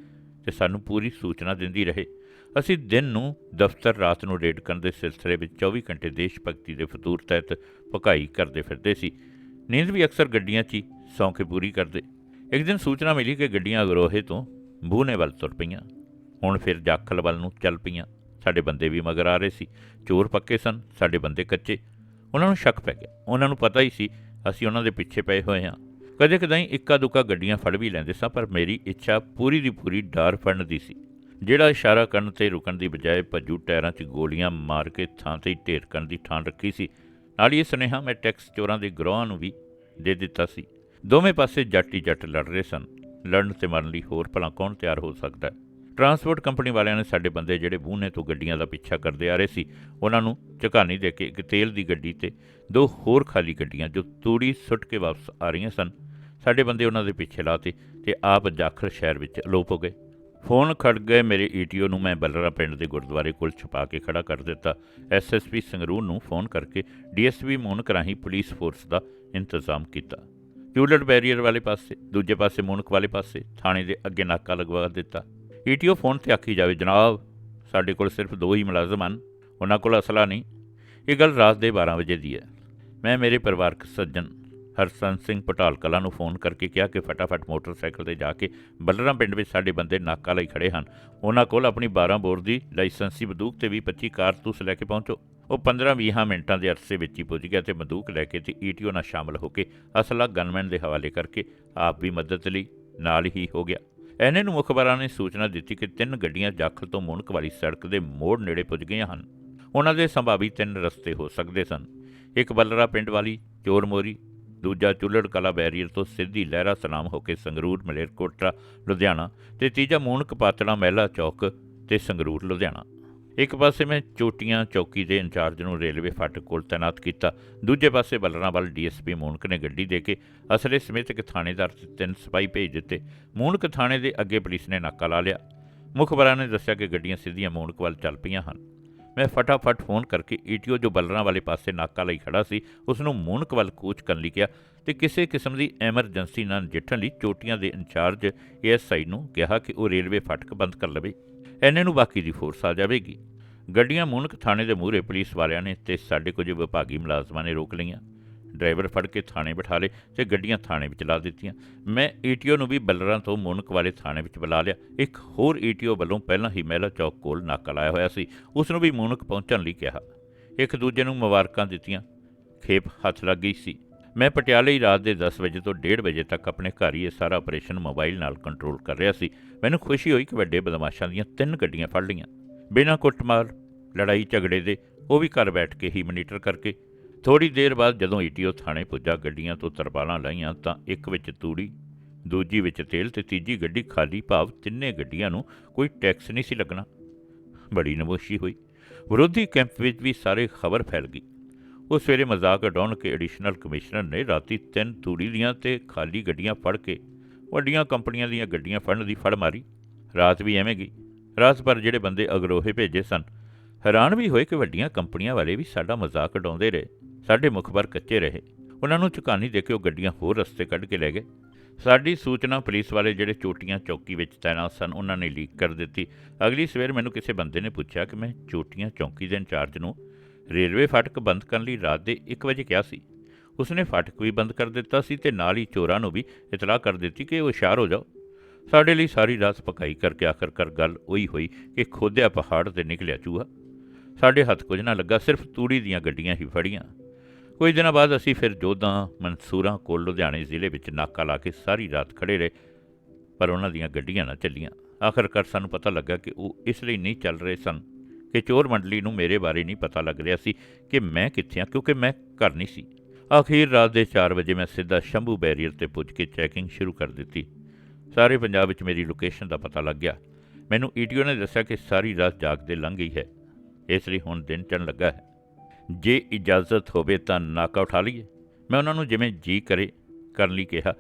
ਤੇ ਸਾਨੂੰ ਪੂਰੀ ਸੂਚਨਾ ਦਿੰਦੀ ਰਹੇ। ਅਸੀਂ ਦਿਨ ਨੂੰ ਦਫ਼ਤਰ ਰਾਤ ਨੂੰ ਰੇਡ ਕਰਨ ਦੇ ਸਿਲਸਿਲੇ ਵਿੱਚ 24 ਘੰਟੇ ਦੇਸ਼ ਭਗਤੀ ਦੇ ਫਤੂਰ ਤਹਿਤ ਭਕਾਈ ਕਰਦੇ ਫਿਰਦੇ ਸੀ। ਨੀਂਦ ਵੀ ਅਕਸਰ ਗੱਡੀਆਂ 'ਚ ਹੀ ਸੌਂ ਕੇ ਪੂਰੀ ਕਰਦੇ। ਇੱਕ ਦਿਨ ਸੂਚਨਾ ਮਿਲੀ ਕਿ ਗੱਡੀਆਂ ਅਗਰੋਹੇ ਤੋਂ ਬੂਨੇ ਵੱਲ ਤੁਰ ਪਈਆਂ। ਹੁਣ ਫਿਰ ਜਾਖਲ ਵੱਲ ਨੂੰ ਚੱਲ ਪਈਆਂ। ਸਾਡੇ ਬੰਦੇ ਵੀ ਮਗਰ ਆ ਰਹੇ ਸੀ। ਚੋਰ ਪੱਕੇ ਸਨ, ਸਾਡੇ ਬੰਦੇ ਕੱਚੇ। ਉਹਨਾਂ ਨੂੰ ਸ਼ੱਕ ਪੈ ਗਿਆ। ਉਹਨਾਂ ਨੂੰ ਪਤਾ ਹੀ ਸੀ, ਅਸੀਂ ਉਹਨਾਂ ਦੇ ਪਿੱਛੇ ਪਏ ਹੋਏ ਹਾਂ। ਕਦੇ ਕਦਾਈ ਇੱਕਾ ਦੁੱਕਾ ਗੱਡੀਆਂ ਫੜ ਵੀ ਲੈਂਦੇ ਸਾਂ, ਪਰ ਮੇਰੀ ਇੱਛਾ ਪੂਰੀ ਦੀ ਪੂਰੀ ਡਾਰ ਫੜਨ ਦੀ ਸੀ। ਜਿਹੜਾ ਇਸ਼ਾਰਾ ਕਰਨ ਤੇ ਰੁਕਣ ਦੀ ਬਜਾਏ ਭੱਜੂ ਟਾਇਰਾਂ 'ਚ ਗੋਲੀਆਂ ਮਾਰ ਕੇ ਥਾਂ ਤੇ ਢੇਰ ਕਰਨ ਦੀ ਠਾਣ ਰੱਖੀ ਸੀ, ਨਾਲ ਹੀ ਇਹ ਸੁਨੇਹਾ ਮੈਂ ਟੈਕਸ ਚੋਰਾਂ ਦੇ ਗਰੋਹਾਂ ਨੂੰ ਵੀ ਦੇ ਦਿੱਤਾ ਸੀ। ਦੋਵੇਂ ਪਾਸੇ ਜੱਟ ਹੀ ਜੱਟ ਲੜ ਰਹੇ ਸਨ। ਲੜਨ ਤੇ ਮਰਨ ਲਈ ਹੋਰ ਭਲਾ ਕੌਣ ਤਿਆਰ ਹੋ ਸਕਦਾ ਹੈ? ਟਰਾਂਸਪੋਰਟ ਕੰਪਨੀ ਵਾਲਿਆਂ ਨੇ ਸਾਡੇ ਬੰਦੇ ਜਿਹੜੇ ਬੂਹਨੇ ਤੋਂ ਗੱਡੀਆਂ ਦਾ ਪਿੱਛਾ ਕਰਦੇ ਆ ਰਹੇ ਸੀ, ਉਹਨਾਂ ਨੂੰ ਝਕਾਨੀ ਦੇ ਕੇ ਇੱਕ ਤੇਲ ਦੀ ਗੱਡੀ ਤੇ ਦੋ ਹੋਰ ਖਾਲੀ ਗੱਡੀਆਂ ਜੋ ਤੂੜੀ ਸੁੱਟ ਕੇ ਵਾਪਸ ਆ ਰਹੀਆਂ ਸਨ। ਸਾਡੇ ਬੰਦੇ ਉਹਨਾਂ ਦੇ ਪਿੱਛੇ ਲਾਤੇ ਤੇ ਆਪ ਜਾਖਲ ਸ਼ਹਿਰ ਵਿੱਚ ਅਲੋਪ ਹੋ ਗਏ। ਫੋਨ ਖੜ ਗਏ ਮੇਰੇ ਈਟੀਓ ਨੂੰ, ਮੈਂ ਬਲਰਾ ਪਿੰਡ ਦੇ ਗੁਰਦੁਆਰੇ ਕੋਲ ਛੁਪਾ ਕੇ ਖੜਾ ਕਰ ਦਿੱਤਾ। ਐਸਐਸਪੀ ਸੰਗਰੂਰ ਨੂੰ ਫੋਨ ਕਰਕੇ ਡੀਐਸਪੀ ਮੋਨਕ ਰਾਹੀਂ ਪੁਲਿਸ ਫੋਰਸ ਦਾ ਇੰਤਜ਼ਾਮ ਕੀਤਾ। ਕਿਊਲਟ ਬੈਰੀਅਰ ਵਾਲੇ ਪਾਸੇ, ਦੂਜੇ ਪਾਸੇ ਮੋਨਕ ਵਾਲੇ ਪਾਸੇ, ਥਾਣੇ ਦੇ ਅੱਗੇ ਨਾਕਾ ਲਗਵਾ ਦਿੱਤਾ। ਈਟੀਓ ਫੋਨ ਤੇ ਆਖੀ ਜਾਵੇ, ਜਨਾਬ, ਸਾਡੇ ਕੋਲ ਸਿਰਫ ਦੋ ਹੀ ਮੁਲਾਜ਼ਮ ਹਨ, ਉਹਨਾਂ ਕੋਲ ਅਸਲਾ ਨਹੀਂ। ਇਹ ਗੱਲ ਰਾਤ ਦੇ 12 ਵਜੇ ਦੀ ਹੈ। ਮੈਂ, ਮੇਰੇ ਪਰਿਵਾਰਕ ਸੱਜਣ ਹਰਸਨ ਸਿੰਘ ਪਟਾਲ ਕਲਾਂ ਨੂੰ ਫੋਨ ਕਰਕੇ ਕਿਹਾ ਕਿ ਫਟਾਫਟ ਮੋਟਰਸਾਈਕਲ ਤੇ ਜਾ ਕੇ ਬੱਲਰਾਂ ਪਿੰਡ ਵਿੱਚ ਸਾਡੇ ਬੰਦੇ ਨਾਕਾ ਲਈ ਖੜੇ ਹਨ। ਉਹਨਾਂ ਕੋਲ ਆਪਣੀ 12 ਬੋਰ ਦੀ ਲਾਇਸੈਂਸੀ ਬੰਦੂਕ ਤੇ ਵੀ 25 ਕਾਰਤੂਸ ਲੈ ਕੇ ਪਹੁੰਚੋ। ਉਹ 15-20 ਮਿੰਟਾਂ ਦੇ ਅਰਸੇ ਵਿੱਚ ਹੀ ਪੁੱਜ ਗਿਆ ਤੇ ਬੰਦੂਕ ਲੈ ਕੇ ਤੇ ਈਟੀਓ ਨਾਲ ਸ਼ਾਮਲ ਹੋ ਕੇ ਅਸਲਾ ਗਨਮੈਨ ਦੇ ਹਵਾਲੇ ਕਰਕੇ ਆਪ ਵੀ ਮਦਦ ਲਈ ਨਾਲ ਹੀ ਹੋ ਗਿਆ। ਐਨੇ ਨੂੰ ਮੁਖਬਰਾਂ ਨੇ ਸੂਚਨਾ ਦਿੱਤੀ ਕਿ ਤਿੰਨ ਗੱਡੀਆਂ ਜਾਖਲ ਤੋਂ ਮੁਣਕ ਵਾਲੀ ਸੜਕ ਦੇ ਮੋੜ ਨੇੜੇ ਪੁੱਜ ਗਈਆਂ ਹਨ। ਉਹਨਾਂ ਦੇ ਸੰਭਾਵੀ ਤਿੰਨ ਰਸਤੇ ਹੋ ਸਕਦੇ ਸਨ। ਇੱਕ ਬੱਲਰਾ ਪਿੰਡ ਵਾਲੀ ਚੋਰ ਮੋਰੀ ਦੂਜਾ ਚੁੱਲੜ ਕਲਾ ਬੈਰੀਅਰ ਤੋਂ ਸਿੱਧੀ ਲਹਿਰਾ ਸਲਾਮ ਹੋ ਕੇ ਸੰਗਰੂਰ, ਮਲੇਰਕੋਟਲਾ, ਲੁਧਿਆਣਾ ਤੇ ਤੀਜਾ ਮੂਨਕ ਪਾਤੜਾ ਮਹਿਲਾ ਚੌਕ ਤੇ ਸੰਗਰੂਰ, ਲੁਧਿਆਣਾ। ਇੱਕ ਪਾਸੇ ਮੈਂ ਚੋਟੀਆਂ ਚੌਕੀ ਦੇ ਇੰਚਾਰਜ ਨੂੰ ਰੇਲਵੇ ਫਾਟਕ ਕੋਲ ਤਾਇਨਾਤ ਕੀਤਾ। ਦੂਜੇ ਪਾਸੇ ਬਲਰਾਂ ਵੱਲ ਡੀਐਸਪੀ ਮੂਨਕ ਨੇ ਗੱਡੀ ਦੇ ਕੇ ਅਸਲੇ ਸਮੇਤ ਇੱਕ ਥਾਣੇਦਾਰ ਤੇ ਤਿੰਨ ਸਿਪਾਹੀ ਭੇਜ ਦਿੱਤੇ। ਮੂਨਕ ਥਾਣੇ ਦੇ ਅੱਗੇ ਪੁਲਿਸ ਨੇ ਨਾਕਾ ਲਾ ਲਿਆ। ਮੁਖਬਰਾਂ ਨੇ ਦੱਸਿਆ ਕਿ ਗੱਡੀਆਂ ਸਿੱਧੀਆਂ ਮੂਨਕ ਵੱਲ ਚੱਲ ਪਈਆਂ ਹਨ। ਮੈਂ ਫਟਾਫਟ ਫੋਨ ਕਰਕੇ ਈਟੀਓ ਜੋ ਬਲਰਾਂ ਵਾਲੇ ਪਾਸੇ ਨਾਕਾ ਲਈ ਖੜਾ ਸੀ ਉਸ ਨੂੰ ਮੂਨਕ ਵੱਲ ਕੂਚ ਕਰਨ ਲਈ ਕਿਹਾ ਤੇ ਕਿਸੇ ਕਿਸਮ ਦੀ ਐਮਰਜੈਂਸੀ ਨਾਲ ਨਜਿੱਠਣ ਲਈ ਚੋਟੀਆਂ ਦੇ ਇੰਚਾਰਜ ਏਐਸਆਈ ਨੂੰ ਕਿਹਾ ਕਿ ਉਹ ਰੇਲਵੇ ਫਾਟਕ ਬੰਦ ਕਰ ਲਵੇ। ਐਨੇ ਨੂੰ ਬਾਕੀ ਦੀ ਫੋਰਸ ਆ ਜਾਵੇਗੀ। ਗੱਡੀਆਂ ਮੂਨਕ ਥਾਣੇ ਦੇ ਮੂਹਰੇ ਪੁਲਿਸ ਵਾਲਿਆਂ ਨੇ ਤੇ ਸਾਡੇ ਕੁਝ ਵਿਭਾਗੀ ਮੁਲਾਜ਼ਮਾਂ ਨੇ ਰੋਕ ਲਈਆਂ। ਡਰਾਈਵਰ ਫੜ ਕੇ ਥਾਣੇ ਬਿਠਾ ਲਏ ਤੇ ਗੱਡੀਆਂ ਥਾਣੇ ਵਿੱਚ ਲਾ ਦਿੱਤੀਆਂ। ਮੈਂ ਈਟੀਓ ਨੂੰ ਵੀ ਬੱਲਰਾਂ ਤੋਂ ਮੋਨਕ ਵਾਲੇ ਥਾਣੇ ਵਿੱਚ ਬੁਲਾ ਲਿਆ। ਇੱਕ ਹੋਰ ਈਟੀਓ ਵੱਲੋਂ ਪਹਿਲਾਂ ਹੀ ਮਹਿਲਾ ਚੌਕ ਕੋਲ ਨਾਕਾ ਲਾਇਆ ਹੋਇਆ ਸੀ। ਉਸ ਨੂੰ ਵੀ ਮੋਨਕ ਪਹੁੰਚਣ ਲਈ ਕਿਹਾ। ਇੱਕ ਦੂਜੇ ਨੂੰ ਮੁਬਾਰਕਾਂ ਦਿੱਤੀਆਂ। ਖੇਪ ਹੱਥ ਲੱਗ ਗਈ ਸੀ। ਮੈਂ ਪਟਿਆਲੇ ਹੀ ਰਾਤ ਦੇ 10 ਵਜੇ ਤੋਂ 1:30 ਵਜੇ ਤੱਕ ਆਪਣੇ ਘਰ ਹੀ ਇਹ ਸਾਰਾ ਆਪਰੇਸ਼ਨ ਮੋਬਾਈਲ ਨਾਲ ਕੰਟਰੋਲ ਕਰ ਰਿਹਾ ਸੀ। ਮੈਨੂੰ ਖੁਸ਼ੀ ਹੋਈ ਕਿ ਵੱਡੇ ਬਦਮਾਸ਼ਾਂ ਦੀਆਂ ਤਿੰਨ ਗੱਡੀਆਂ ਫੜ ਲਈਆਂ। ਬਿਨਾਂ ਕੁੱਟਮਾਰ ਲੜਾਈ ਝਗੜੇ ਦੇ ਉਹ ਵੀ ਘਰ ਬੈਠ ਕੇ ਹੀ ਮੋਨੀਟਰ ਕਰਕੇ ਥੋੜੀ ਦੇਰ ਬਾਅਦ ਜਦੋਂ ਈਟੀਓ ਥਾਣੇ ਪੁੱਜਾ, ਗੱਡੀਆਂ ਤੋਂ ਤਰਪਾਲਾਂ ਲਾਈਆਂ ਤਾਂ ਇੱਕ ਵਿੱਚ ਤੂੜੀ, ਦੂਜੀ ਵਿੱਚ ਤੇਲ ਤੇ ਤੀਜੀ ਗੱਡੀ ਖਾਲੀ ਭਾਵ ਤਿੰਨੇ ਗੱਡੀਆਂ ਨੂੰ ਕੋਈ ਟੈਕਸ ਨਹੀਂ ਸੀ ਲੱਗਣਾ। ਬੜੀ ਨਮੋਸ਼ੀ ਹੋਈ। ਵਿਰੋਧੀ ਕੈਂਪ ਵਿੱਚ ਵੀ ਸਾਰੇ ਖਬਰ ਫੈਲ ਗਈ। ਉਹ ਸਵੇਰੇ ਮਜ਼ਾਕ ਉਡਾਉਣ ਕੇ ਐਡੀਸ਼ਨਲ ਕਮਿਸ਼ਨਰ ਨੇ ਰਾਤੀ ਤਿੰਨ ਤੂੜੀ ਦੀਆਂ ਤੇ ਖਾਲੀ ਗੱਡੀਆਂ ਫੜ ਕੇ ਵੱਡੀਆਂ ਕੰਪਨੀਆਂ ਦੀਆਂ ਗੱਡੀਆਂ ਫੜਨ ਦੀ ਫੜ ਮਾਰੀ। ਰਾਤ ਵੀ ਐਵੇਂ ਗਈ। ਰਾਤ ਭਰ ਜਿਹੜੇ ਬੰਦੇ ਅਗਰੋਹੇ ਭੇਜੇ ਸਨ, ਹੈਰਾਨ ਵੀ ਹੋਏ ਕਿ ਵੱਡੀਆਂ ਕੰਪਨੀਆਂ ਵਾਲੇ ਵੀ ਸਾਡਾ ਮਜ਼ਾਕ ਉਡਾਉਂਦੇ ਰਹੇ। ਸਾਡੇ ਮੁਖਬਰ ਕੱਚੇ ਰਹੇ। ਉਹਨਾਂ ਨੂੰ ਝੁਕਾਨੀ ਦੇ ਕੇ ਉਹ ਗੱਡੀਆਂ ਹੋਰ ਰਸਤੇ ਕੱਢ ਕੇ ਲੈ ਗਏ। ਸਾਡੀ ਸੂਚਨਾ ਪੁਲਿਸ ਵਾਲੇ ਜਿਹੜੇ ਚੋਟੀਆਂ ਚੌਕੀ ਵਿੱਚ ਤਾਇਨਾਤ ਸਨ, ਉਹਨਾਂ ਨੇ ਲੀਕ ਕਰ ਦਿੱਤੀ। ਅਗਲੀ ਸਵੇਰ ਮੈਨੂੰ ਕਿਸੇ ਬੰਦੇ ਨੇ ਪੁੱਛਿਆ ਕਿ ਮੈਂ ਚੋਟੀਆਂ ਚੌਕੀ ਦੇ ਇੰਚਾਰਜ ਨੂੰ ਰੇਲਵੇ ਫਾਟਕ ਬੰਦ ਕਰਨ ਲਈ ਰਾਤ ਦੇ 1 ਵਜੇ ਕਿਹਾ ਸੀ। ਉਸਨੇ ਫਾਟਕ ਵੀ ਬੰਦ ਕਰ ਦਿੱਤਾ ਸੀ ਤੇ ਨਾਲ ਹੀ ਚੋਰਾਂ ਨੂੰ ਵੀ ਇਤਲਾਹ ਕਰ ਦਿੱਤੀ ਕਿ ਉਹ ਹੁਸ਼ਿਆਰ ਹੋ ਜਾਓ। ਸਾਡੇ ਲਈ ਸਾਰੀ ਰਾਤ ਪਕਾਈ ਕਰਕੇ ਆਖਰਕਾਰ ਗੱਲ ਉਹੀ ਹੋਈ ਕਿ ਖੋਦਿਆ ਪਹਾੜ ਤੇ ਨਿਕਲਿਆ ਚੂਹਾ। ਸਾਡੇ ਹੱਥ ਕੁਝ ਨਾ ਲੱਗਾ, ਸਿਰਫ ਤੂੜੀ ਦੀਆਂ ਗੱਡੀਆਂ ਹੀ ਫੜੀਆਂ। ਕੁਝ ਦਿਨਾਂ ਬਾਅਦ ਅਸੀਂ ਫਿਰ ਜੋਧਾਂ, ਮਨਸੂਰਾਂ ਕੋਲ ਲੁਧਿਆਣੇ ਜ਼ਿਲ੍ਹੇ ਵਿੱਚ ਨਾਕਾ ਲਾ ਕੇ ਸਾਰੀ ਰਾਤ ਖੜੇ ਰਹੇ, ਪਰ ਉਹਨਾਂ ਦੀਆਂ ਗੱਡੀਆਂ ਨਾ ਚੱਲੀਆਂ। ਆਖਰਕਾਰ ਸਾਨੂੰ ਪਤਾ ਲੱਗਾ ਕਿ ਉਹ ਇਸ ਲਈ ਨਹੀਂ ਚੱਲ ਰਹੇ ਸਨ ਕਿ ਚੋਰ ਮੰਡਲੀ ਨੂੰ ਮੇਰੇ ਬਾਰੇ ਨਹੀਂ ਪਤਾ ਲੱਗ ਰਿਹਾ ਸੀ ਕਿ ਮੈਂ ਕਿੱਥੇ ਹਾਂ, ਕਿਉਂਕਿ ਮੈਂ ਘਰ ਨਹੀਂ ਸੀ। ਆਖੀਰ ਰਾਤ ਦੇ 4 ਵਜੇ ਮੈਂ ਸਿੱਧਾ ਸ਼ੰਭੂ ਬੈਰੀਅਰ ਤੇ ਪੁੱਜ ਕੇ ਚੈਕਿੰਗ ਸ਼ੁਰੂ ਕਰ ਦਿੱਤੀ। ਸਾਰੇ ਪੰਜਾਬ ਵਿੱਚ ਮੇਰੀ ਲੋਕੇਸ਼ਨ ਦਾ ਪਤਾ ਲੱਗ ਗਿਆ। ਮੈਨੂੰ ਈਟੀਓ ਨੇ ਦੱਸਿਆ ਕਿ ਸਾਰੀ ਰਾਤ ਜਾਗਦੇ ਲੰਘ ਗਈ ਹੈ। ਇਸ ਲਈ ਹੁਣ ਦਿਨ ਚੜ੍ਹਨ ਲੱਗਾ ਹੈ। ਜੇ ਇਜਾਜ਼ਤ ਹੋਵੇ ਤਾਂ ਨਾਕਾ ਉਠਾ ਲਈਏ। ਮੈਂ ਉਹਨਾਂ ਨੂੰ ਜਿਵੇਂ ਜੀ ਕਰੇ ਕਰਨ ਲਈ ਕਿਹਾ।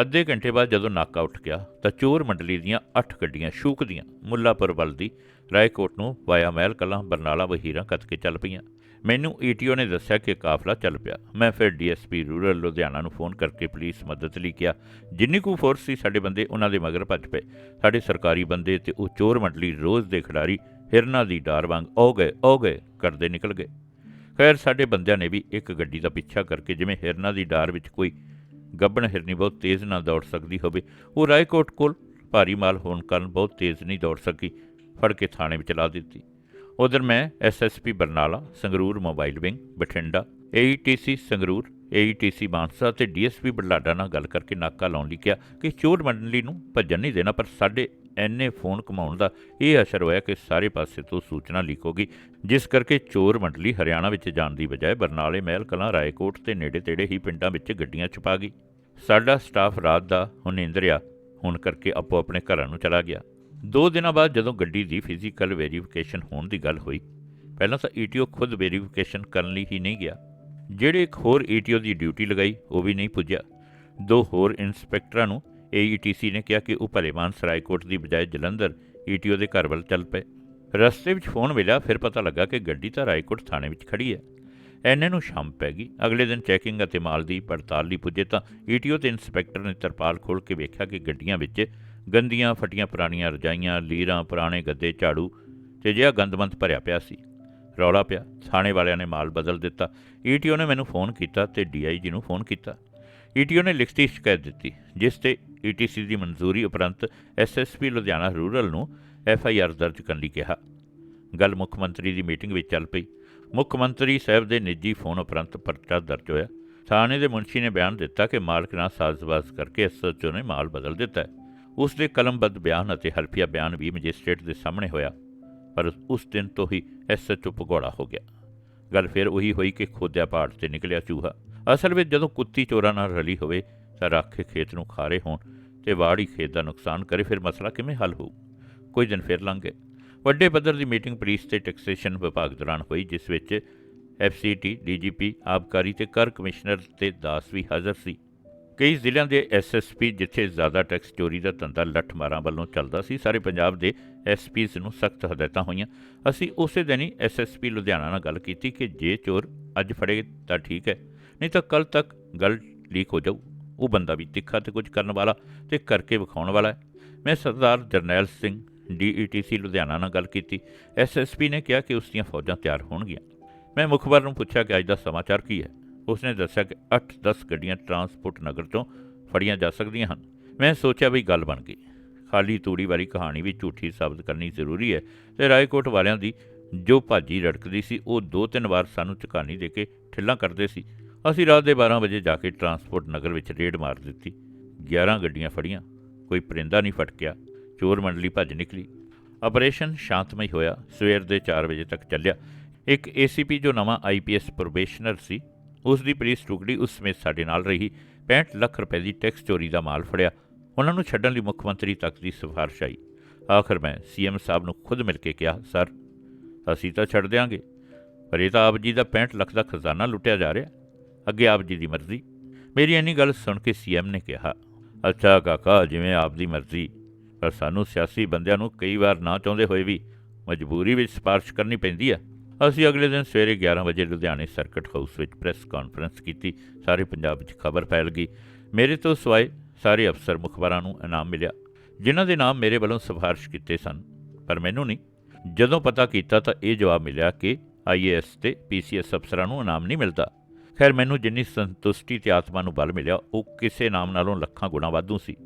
ਅੱਧੇ ਘੰਟੇ ਬਾਅਦ ਜਦੋਂ ਨਾਕਾ ਉੱਠ ਗਿਆ ਤਾਂ ਚੋਰ ਮੰਡਲੀ ਦੀਆਂ 8 ਗੱਡੀਆਂ ਸ਼ੂਕਦੀਆਂ ਮੁੱਲਾਪੁਰ ਵੱਲ ਦੀ ਰਾਏਕੋਟ ਨੂੰ ਵਾਇਆ ਮਹਿਲ, ਕਲਾਂ, ਬਰਨਾਲਾ, ਵਹੀਰਾਂ ਕੱਤ ਕੇ ਚੱਲ ਪਈਆਂ। ਮੈਨੂੰ ਈਟੀਓ ਨੇ ਦੱਸਿਆ ਕਿ ਕਾਫਲਾ ਚੱਲ ਪਿਆ। ਮੈਂ ਫਿਰ ਡੀਐਸਪੀ ਰੂਰਲ ਲੁਧਿਆਣਾ ਨੂੰ ਫੋਨ ਕਰਕੇ ਪੁਲਿਸ ਮਦਦ ਲਈ ਕਿਹਾ। ਜਿੰਨੀ ਕੁ ਫੋਰਸ ਸੀ ਸਾਡੇ ਬੰਦੇ ਉਹਨਾਂ ਦੇ ਮਗਰ ਭੱਜ ਪਏ। ਸਾਡੇ ਸਰਕਾਰੀ ਬੰਦੇ ਤੇ ਉਹ ਚੋਰ ਮੰਡਲੀ ਰੋਜ਼ ਦੇ ਖਿਡਾਰੀ ਹਿਰਨਾ ਦੀ ਡਾਰ ਵਾਂਗ ਔ ਗਏ ਔ ਗਏ, ਕਰਦੇ ਨਿਕਲ ਗਏ। ਖੈਰ, ਸਾਡੇ ਬੰਦਿਆਂ ਨੇ ਵੀ ਇੱਕ ਗੱਡੀ ਦਾ ਪਿੱਛਾ ਕਰਕੇ ਜਿਵੇਂ ਹਿਰਨਾ ਦੀ ਡਾਰ ਵਿੱਚ ਕੋਈ ਗੱਬਣ ਹਿਰਨੀ ਬਹੁਤ ਤੇਜ਼ ਨਾਲ ਦੌੜ ਸਕਦੀ ਹੋਵੇ, ਉਹ ਰਾਏਕੋਟ ਕੋਲ ਭਾਰੀ ਮਾਲ ਹੋਣ ਕਾਰਨ ਬਹੁਤ ਤੇਜ਼ ਨਹੀਂ ਦੌੜ ਸਕੀ, ਫੜ ਕੇ ਥਾਣੇ ਵਿੱਚ ਲਾ ਦਿੱਤੀ। ਉਧਰ ਮੈਂ SSP Barnala, Sangrur mobile wing, Bathinda AETC Sangrur AETC ਬਾਂਸਾ ਤੇ ਡੀਐਸਪੀ ਬਰਲਾਡਾ ਨਾਲ ਗੱਲ ਕਰਕੇ ਨਾਕਾ ਲਾਉਣ ਲਈ ਕਿਹਾ ਕਿ ਚੋਰ ਮੰਡਲੀ ਨੂੰ ਭੱਜਣ ਨਹੀਂ ਦੇਣਾ, ਪਰ ਸਾਡੇ ਐਨੇ ਫੋਨ ਕਮਾਉਣ ਦਾ ਇਹ ਅਸਰ ਹੋਇਆ ਕਿ ਸਾਰੇ ਪਾਸੇ ਤੋਂ ਸੂਚਨਾ ਲੀਕ ਹੋ ਗਈ, ਜਿਸ ਕਰਕੇ ਚੋਰ ਮੰਡਲੀ ਹਰਿਆਣਾ ਵਿੱਚ ਜਾਣ ਦੀ ਬਜਾਏ ਬਰਨਾਲੇ ਮਹਿਲ, ਕਲਾਂ, ਰਾਏਕੋਟ ਤੇ ਨੇੜੇ ਤੇੜੇ ਹੀ ਪਿੰਡਾਂ ਵਿੱਚ ਗੱਡੀਆਂ ਛੁਪਾ ਗਈ। ਸਾਡਾ ਸਟਾਫ ਰਾਤ ਦਾ ਹੁਣ ਹੁਣ ਕਰਕੇ ਆਪੋ ਆਪਣੇ ਘਰਾਂ ਨੂੰ ਚਲਾ ਗਿਆ। ਦੋ ਦਿਨਾਂ ਬਾਅਦ ਜਦੋਂ ਗੱਡੀ ਦੀ ਫਿਜ਼ੀਕਲ ਵੈਰੀਫਿਕੇਸ਼ਨ ਹੋਣ ਦੀ ਗੱਲ ਹੋਈ, ਪਹਿਲਾਂ ਤਾਂ ਈਟੀਓ ਖੁਦ ਵੈਰੀਫਿਕੇਸ਼ਨ ਕਰਨ ਲਈ ਹੀ ਨਹੀਂ ਗਿਆ। ਜਿਹੜੇ ਇੱਕ ਹੋਰ ਈਟੀਓ ਦੀ ਡਿਊਟੀ ਲਗਾਈ, ਉਹ ਵੀ ਨਹੀਂ ਪੁੱਜਿਆ। ਦੋ ਹੋਰ ਇੰਸਪੈਕਟਰਾਂ ਨੂੰ ਏਈਟੀਸੀ ਨੇ ਕਿਹਾ ਕਿ ਉਹ ਭਲੇਮਾਨ ਰਾਏਕੋਟ ਦੀ ਬਜਾਏ ਜਲੰਧਰ ਈਟੀਓ ਦੇ ਘਰ ਵੱਲ ਚੱਲ ਪਏ। ਰਸਤੇ ਵਿੱਚ ਫੋਨ ਮਿਲਿਆ, ਫਿਰ ਪਤਾ ਲੱਗਾ ਕਿ ਗੱਡੀ ਤਾਂ ਰਾਏਕੋਟ ਥਾਣੇ ਵਿੱਚ ਖੜੀ ਹੈ। ਐਨੇ ਨੂੰ ਸ਼ਾਮ ਪੈ ਗਈ। ਅਗਲੇ ਦਿਨ ਚੈਕਿੰਗ ਅਤੇ ਮਾਲ ਦੀ ਪੜਤਾਲ ਲਈ ਪੁੱਜੇ ਤਾਂ ਈਟੀਓ ਤੇ ਇੰਸਪੈਕਟਰ ਨੇ ਤਰਪਾਲ ਖੋਲ੍ਹ ਕੇ ਵੇਖਿਆ ਕਿ ਗੱਡੀਆਂ ਵਿੱਚ ਗੰਦੀਆਂ ਫਟੀਆਂ ਪੁਰਾਣੀਆਂ ਰਜਾਈਆਂ, ਲੀਰਾਂ, ਪੁਰਾਣੇ ਗੱਦੇ, ਝਾੜੂ ਤੇ ਜਿਹਾ ਗੰਦਮੰਦ ਭਰਿਆ ਪਿਆ ਸੀ। ਰੌਲਾ ਪਿਆ। ਥਾਣੇ ਵਾਲਿਆਂ ਨੇ ਮਾਲ ਬਦਲ ਦਿੱਤਾ। ਈਟੀਓ ਨੇ ਮੈਨੂੰ ਫੋਨ ਕੀਤਾ ਤੇ ਡੀਆਈਜੀ ਨੂੰ ਫੋਨ ਕੀਤਾ। ਈਟੀਓ ਨੇ ਲਿਖਤੀ ਸ਼ਿਕਾਇਤ ਦਿੱਤੀ, ਜਿਸ ਤੇ ਈਟੀਸੀ ਦੀ ਮਨਜ਼ੂਰੀ ਉਪਰੰਤ ਐਸਐਸਪੀ ਲੁਧਿਆਣਾ ਰੂਰਲ ਨੂੰ ਐਫਆਈਆਰ ਦਰਜ ਕਰਨ ਲਈ ਕਿਹਾ। ਗੱਲ ਮੁੱਖ ਮੰਤਰੀ ਦੀ ਮੀਟਿੰਗ ਵਿੱਚ ਚੱਲ ਪਈ। ਮੁੱਖ ਮੰਤਰੀ ਸਾਹਿਬ ਦੇ ਨਿੱਜੀ ਫੋਨ ਉਪਰੰਤ ਪਰਚਾ ਦਰਜ ਹੋਇਆ। ਥਾਣੇ ਦੇ ਮੁਨਸ਼ੀ ਨੇ ਬਿਆਨ ਦਿੱਤਾ ਕਿ ਮਾਲਕ ਨਾਲ ਸਾਜ਼ਬਾਜ਼ ਕਰਕੇ ਐਸਐਚਓ ਨੇ ਮਾਲ ਬਦਲ ਦਿੱਤਾ ਹੈ। ਉਸ ਦੇ ਕਲਮਬੱਧ ਬਿਆਨ ਅਤੇ ਹਲਫੀਆ ਬਿਆਨ ਵੀ ਮੈਜਿਸਟ੍ਰੇਟ ਦੇ ਸਾਹਮਣੇ ਹੋਇਆ, ਪਰ ਉਸ ਦਿਨ ਤੋਂ ਹੀ ਐਸਐਚਓ ਭਗੌੜਾ ਹੋ ਗਿਆ। ਗੱਲ ਫਿਰ ਉਹੀ ਹੋਈ ਕਿ ਖੋਦਿਆ ਪਹਾੜ ਤੇ ਨਿਕਲਿਆ ਚੂਹਾ। ਅਸਲ ਵਿੱਚ ਜਦੋਂ ਕੁੱਤੀ ਚੋਰਾਂ ਨਾਲ ਰਲੀ ਹੋਵੇ, ਤਾਂ ਰਾਖੇ ਖੇਤ ਨੂੰ ਖਾਰੇ ਹੋਣ ਤੇ ਵਾੜੀ ਖੇਤ ਦਾ ਨੁਕਸਾਨ ਕਰੇ, ਫਿਰ ਮਸਲਾ ਕਿਵੇਂ ਹੱਲ ਹੋਊ? ਕੁਝ ਦਿਨ ਫਿਰ ਲੰਘ ਗਏ। ਵੱਡੇ ਪੱਧਰ ਦੀ ਮੀਟਿੰਗ ਪੁਲਿਸ ਤੇ ਟੈਕਸੇਸ਼ਨ ਵਿਭਾਗ ਦੌਰਾਨ ਹੋਈ, ਜਿਸ ਵਿੱਚ ਐਫਸੀਟੀ ਡੀਜੀਪੀ ਆਬਕਾਰੀ ਤੇ ਕਰ ਕਮਿਸ਼ਨਰ ਤੇ ਦਾਸ ਵੀ ਹਾਜ਼ਰ ਸੀ। ਕਈ ਜ਼ਿਲ੍ਹਿਆਂ ਦੇ ਐਸਐਸਪੀ ਜਿੱਥੇ ਜ਼ਿਆਦਾ ਟੈਕਸ ਚੋਰੀ ਦਾ ਧੰਦਾ ਲੱਠਮਾਰਾਂ ਵੱਲੋਂ ਚੱਲਦਾ ਸੀ, ਸਾਰੇ ਪੰਜਾਬ ਦੇ ਐਸਪੀਸ ਨੂੰ ਸਖਤ ਹਦਾਇਤਾਂ ਹੋਈਆਂ। ਅਸੀਂ ਉਸੇ ਦਿਨ ਹੀ ਐਸਐਸਪੀ ਲੁਧਿਆਣਾ ਨਾਲ ਗੱਲ ਕੀਤੀ ਕਿ ਜੇ ਚੋਰ ਅੱਜ ਫੜੇ ਤਾਂ ਠੀਕ ਹੈ ਨਹੀਂ ਤਾਂ ਕੱਲ ਤੱਕ ਗੱਲ ਲੀਕ ਹੋ ਜਾਊ। ਉਹ ਬੰਦਾ ਵੀ ਤਿੱਖਾ ਤੇ ਕੁਝ ਕਰਨ ਵਾਲਾ ਤੇ ਕਰਕੇ ਵਿਖਾਉਣ ਵਾਲਾ ਹੈ। ਮੈਂ ਸਰਦਾਰ ਜਰਨੈਲ ਸਿੰਘ ਡੀਈਟੀਸੀ ਲੁਧਿਆਣਾ ਨਾਲ ਗੱਲ ਕੀਤੀ। ਐਸਐਸਪੀ ਨੇ ਕਿਹਾ ਕਿ ਉਸ ਦੀਆਂ ਫੌਜਾਂ ਤਿਆਰ ਹੋਣਗੀਆਂ। ਮੈਂ ਮੁਖਬਰ ਨੂੰ ਪੁੱਛਿਆ ਕਿ ਅੱਜ ਦਾ ਸਮਾਚਾਰ ਕੀ ਹੈ। ਉਸਨੇ ਦੱਸਿਆ ਕਿ 8-10 ਗੱਡੀਆਂ ਟਰਾਂਸਪੋਰਟ ਨਗਰ ਤੋਂ ਫੜੀਆਂ ਜਾ ਸਕਦੀਆਂ ਹਨ। ਮੈਂ ਸੋਚਿਆ ਵੀ ਗੱਲ ਬਣ ਗਈ। ਖਾਲੀ ਤੂੜੀ ਵਾਲੀ ਕਹਾਣੀ ਵੀ ਝੂਠੀ ਸਾਬਤ ਕਰਨੀ ਜ਼ਰੂਰੀ ਹੈ ਤੇ ਰਾਏਕੋਟ ਵਾਲਿਆਂ ਦੀ ਜੋ ਭਾਜੀ ਰੜਕਦੀ ਸੀ, ਉਹ ਦੋ ਤਿੰਨ ਵਾਰ ਸਾਨੂੰ ਝਕਾਨੀ ਦੇ ਕੇ ਠਿੱਲਾਂ ਕਰਦੇ ਸੀ। ਅਸੀਂ ਰਾਤ ਦੇ 12 ਵਜੇ ਜਾ ਕੇ ਟਰਾਂਸਪੋਰਟ ਨਗਰ ਵਿੱਚ ਰੇਡ ਮਾਰ ਦਿੱਤੀ। 11 ਗੱਡੀਆਂ ਫੜੀਆਂ। ਕੋਈ ਪਰਿੰਦਾ ਨਹੀਂ ਫਟਕਿਆ। ਚੋਰ ਮੰਡਲੀ ਭੱਜ ਨਿਕਲੀ। ਆਪਰੇਸ਼ਨ ਸ਼ਾਂਤਮਈ ਹੋਇਆ। ਸਵੇਰ ਦੇ 4 ਵਜੇ ਤੱਕ ਚੱਲਿਆ। ਇੱਕ ਏਸੀਪੀ ਜੋ ਨਵਾਂ ਆਈਪੀਐਸ ਪ੍ਰੋਬੇਸ਼ਨਰ ਸੀ ਉਸ ਦੀ ਪੁਲਿਸ ਟੁਕੜੀ ਉਸ ਸਮੇਂ ਸਾਡੇ ਨਾਲ ਰਹੀ। 65 ਲੱਖ ਰੁਪਏ ਦੀ ਟੈਕਸ ਚੋਰੀ ਦਾ ਮਾਲ ਫੜਿਆ। ਉਹਨਾਂ ਨੂੰ ਛੱਡਣ ਲਈ ਮੁੱਖ ਮੰਤਰੀ ਤੱਕ ਦੀ ਸਿਫਾਰਿਸ਼ ਆਈ। ਆਖਰ ਮੈਂ ਸੀਐਮ ਸਾਹਿਬ ਨੂੰ ਖੁਦ ਮਿਲ ਕੇ ਕਿਹਾ, ਸਰ, ਅਸੀਂ ਤਾਂ ਛੱਡ ਦਿਆਂਗੇ। ਪਰ ਇਹ ਤਾਂ ਆਪ ਜੀ ਦਾ 65 ਲੱਖ ਦਾ ਖਜ਼ਾਨਾ ਲੁੱਟਿਆ ਜਾ ਰਿਹਾ। ਅੱਗੇ ਆਪ ਜੀ ਦੀ ਮਰਜ਼ੀ। ਮੇਰੀ ਇੰਨੀ ਗੱਲ ਸੁਣ ਕੇ ਸੀਐਮ ਨੇ ਕਿਹਾ, ਅੱਛਾ ਕਾਕਾ, ਜਿਵੇਂ ਆਪ ਦੀ ਮਰਜ਼ੀ, ਪਰ ਸਾਨੂੰ ਸਿਆਸੀ ਬੰਦਿਆਂ ਨੂੰ ਕਈ ਵਾਰ ਨਾ ਚਾਹੁੰਦੇ ਹੋਏ ਵੀ ਮਜਬੂਰੀ ਵਿੱਚ ਸਿਫਾਰਿਸ਼ ਕਰਨੀ ਪੈਂਦੀ ਹੈ ਅਸੀਂ ਅਗਲੇ ਦਿਨ ਸਵੇਰੇ 11 ਵਜੇ ਲੁਧਿਆਣੇ ਸਰਕਟ ਹਾਊਸ ਵਿੱਚ ਪ੍ਰੈਸ ਕਾਨਫਰੰਸ ਕੀਤੀ, ਸਾਰੇ ਪੰਜਾਬ ਵਿੱਚ ਖਬਰ ਫੈਲ ਗਈ। ਮੇਰੇ ਤੋਂ ਸਿਵਾਏ ਸਾਰੇ ਅਫਸਰ ਮੁਖਬਰਾਂ ਨੂੰ ਇਨਾਮ ਮਿਲਿਆ, ਜਿਨ੍ਹਾਂ ਦੇ ਨਾਮ ਮੇਰੇ ਵੱਲੋਂ ਸਿਫਾਰਿਸ਼ ਕੀਤੇ ਸਨ, ਪਰ ਮੈਨੂੰ ਨਹੀਂ। ਜਦੋਂ ਪਤਾ ਕੀਤਾ ਤਾਂ ਇਹ ਜਵਾਬ ਮਿਲਿਆ ਕਿ ਆਈਏਐਸ ਤੇ ਪੀਸੀਐਸ ਅਫਸਰਾਂ ਨੂੰ ਇਨਾਮ ਨਹੀਂ ਮਿਲਦਾ। ਖੈਰ ਮੈਨੂੰ ਜਿੰਨੀ ਸੰਤੁਸ਼ਟੀ ਤੇ ਆਤਮਾ ਨੂੰ ਬਲ ਮਿਲਿਆ, ਉਹ ਕਿਸੇ ਨਾਮ ਨਾਲੋਂ ਲੱਖਾਂ ਗੁਣਾ ਵਾਧੂ ਸੀ।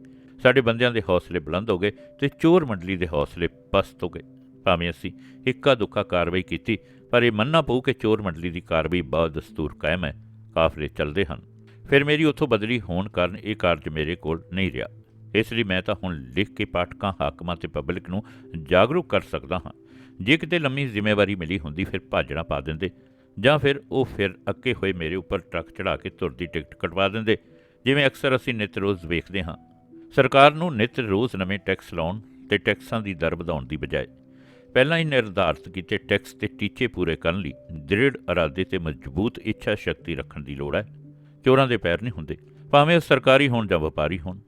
ਸਾਡੇ ਬੰਦਿਆਂ ਦੇ ਹੌਸਲੇ ਬੁਲੰਦ ਹੋ ਗਏ ਤੇ ਚੋਰ ਮੰਡਲੀ ਦੇ ਹੌਸਲੇ ਪਸਤ ਹੋ ਗਏ। ਭਾਵੇਂ ਅਸੀਂ ਇੱਕਾ ਦੁੱਕਾ ਕਾਰਵਾਈ ਕੀਤੀ, ਪਰ ਇਹ ਮੰਨਣਾ ਪਊ ਕਿ ਚੋਰ ਮੰਡਲੀ ਦੀ ਕਾਰਵਾਈ ਬਹੁਤ ਦਸਤੂਰ ਕਾਇਮ ਹੈ, ਕਾਫਲੇ ਚੱਲਦੇ ਹਨ। ਫਿਰ ਮੇਰੀ ਉੱਥੋਂ ਬਦਲੀ ਹੋਣ ਕਾਰਨ ਇਹ ਕਾਰਜ ਮੇਰੇ ਕੋਲ ਨਹੀਂ ਰਿਹਾ। ਇਸ ਲਈ ਮੈਂ ਤਾਂ ਹੁਣ ਲਿਖ ਕੇ ਪਾਠਕਾਂ, ਹਾਕਮਾਂ ਤੇ ਪਬਲਿਕ ਨੂੰ ਜਾਗਰੂਕ ਕਰ ਸਕਦਾ ਹਾਂ। ਜੇ ਕਿਤੇ ਲੰਮੀ ਜ਼ਿੰਮੇਵਾਰੀ ਮਿਲੀ ਹੁੰਦੀ, ਫਿਰ ਭਾਜਣਾ ਪਾ ਦਿੰਦੇ। ਜਾਂ ਫਿਰ ਉਹ ਫਿਰ ਅੱਕੇ ਹੋਏ ਮੇਰੇ ਉੱਪਰ ਟਰੱਕ ਚੜਾ ਕੇ ਤੁਰ ਦੀ ਟਿਕਟ ਕਟਵਾ ਦਿੰਦੇ, ਜਿਵੇਂ ਅਕਸਰ ਅਸੀਂ ਨਿਤ ਰੋਜ਼ ਵੇਖਦੇ ਹਾਂ। ਸਰਕਾਰ ਨੂੰ ਨਿਤ ਰੋਜ਼ ਨਵੇਂ ਟੈਕਸ ਲਾਉਣ ਤੇ ਟੈਕਸਾਂ ਦੀ ਦਰ ਵਧਾਉਣ ਦੀ ਬਜਾਏ ਪਹਿਲਾਂ ਹੀ ਨਿਰਧਾਰਤ ਕੀਤੇ ਟੈਕਸ ਤੇ ਟੀਚੇ ਪੂਰੇ ਕਰਨ ਲਈ ਦ੍ਰਿੜ ਇਰਾਦੇ ਤੇ ਮਜ਼ਬੂਤ ਇੱਛਾ ਸ਼ਕਤੀ ਰੱਖਣ ਦੀ ਲੋੜ ਹੈ। ਚੋਰਾਂ ਦੇ ਪੈਰ ਨਹੀਂ ਹੁੰਦੇ, ਭਾਵੇਂ ਉਹ ਸਰਕਾਰੀ ਹੋਣ ਜਾਂ ਵਪਾਰੀ ਹੋਣ।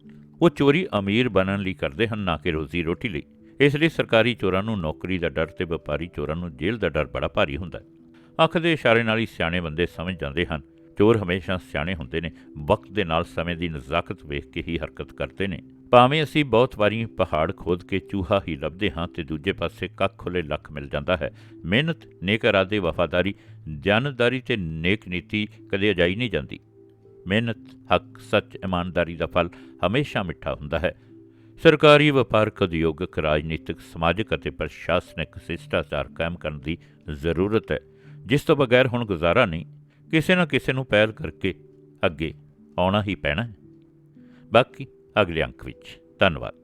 ਉਹ ਚੋਰੀ ਅਮੀਰ ਬਣਨ ਲਈ ਕਰਦੇ ਹਨ, ਨਾ ਕਿ ਰੋਜ਼ੀ ਰੋਟੀ ਲਈ। ਇਸ ਲਈ ਸਰਕਾਰੀ ਚੋਰਾਂ ਨੂੰ ਨੌਕਰੀ ਦਾ ਡਰ ਤੇ ਵਪਾਰੀ ਚੋਰਾਂ ਨੂੰ ਜੇਲ੍ਹ ਦਾ ਡਰ ਬੜਾ ਭਾਰੀ ਹੁੰਦਾ ਹੈ। ਅੱਖ ਦੇ ਇਸ਼ਾਰੇ ਨਾਲ ਹੀ ਸਿਆਣੇ ਬੰਦੇ ਸਮਝ ਜਾਂਦੇ ਹਨ। ਚੋਰ ਹਮੇਸ਼ਾ ਸਿਆਣੇ ਹੁੰਦੇ ਨੇ, ਵਕਤ ਦੇ ਨਾਲ ਸਮੇਂ ਦੀ ਨਜ਼ਾਕਤ ਵੇਖ ਕੇ ਹੀ ਹਰਕਤ ਕਰਦੇ ਨੇ। ਭਾਵੇਂ ਅਸੀਂ ਬਹੁਤ ਵਾਰੀ ਪਹਾੜ ਖੋਦ ਕੇ ਚੂਹਾ ਹੀ ਲੱਭਦੇ ਹਾਂ ਤੇ ਦੂਜੇ ਪਾਸੇ ਕੱਖ ਖੁੱਲੇ ਲੱਖ ਮਿਲ ਜਾਂਦਾ ਹੈ। ਮਿਹਨਤ, ਨੇਕ ਇਰਾਦੇ, ਵਫਾਦਾਰੀ ਦਿਆਨਤਦਾਰੀ ਤੇ ਨੇਕ ਨੀਤੀ ਕਦੇ ਅਜਾਈ ਨਹੀਂ ਜਾਂਦੀ। ਮਿਹਨਤ ਹੱਕ, ਸੱਚ, ਇਮਾਨਦਾਰੀ ਦਾ ਫਲ ਹਮੇਸ਼ਾ ਮਿੱਠਾ ਹੁੰਦਾ ਹੈ। ਸਰਕਾਰੀ ਵਪਾਰਕ, ਉਦਯੋਗਿਕ, ਰਾਜਨੀਤਿਕ, ਸਮਾਜਿਕ ਅਤੇ ਪ੍ਰਸ਼ਾਸਨਿਕ ਸਿਸ਼ਟਾਚਾਰ ਕਾਇਮ ਕਰਨ ਦੀ ਜ਼ਰੂਰਤ ਹੈ। ਜਿਸ ਤੋਂ ਬਗੈਰ ਹੁਣ ਗੁਜ਼ਾਰਾ ਨਹੀਂ, ਕਿਸੇ ਨਾ ਕਿਸੇ ਨੂੰ ਪਹਿਲ ਕਰਕੇ ਅੱਗੇ ਆਉਣਾ ਹੀ ਪੈਣਾ ਹੈ। ਬਾਕੀ ਅਗਲੇ ਅੰਕ ਵਿੱਚ। ਧੰਨਵਾਦ।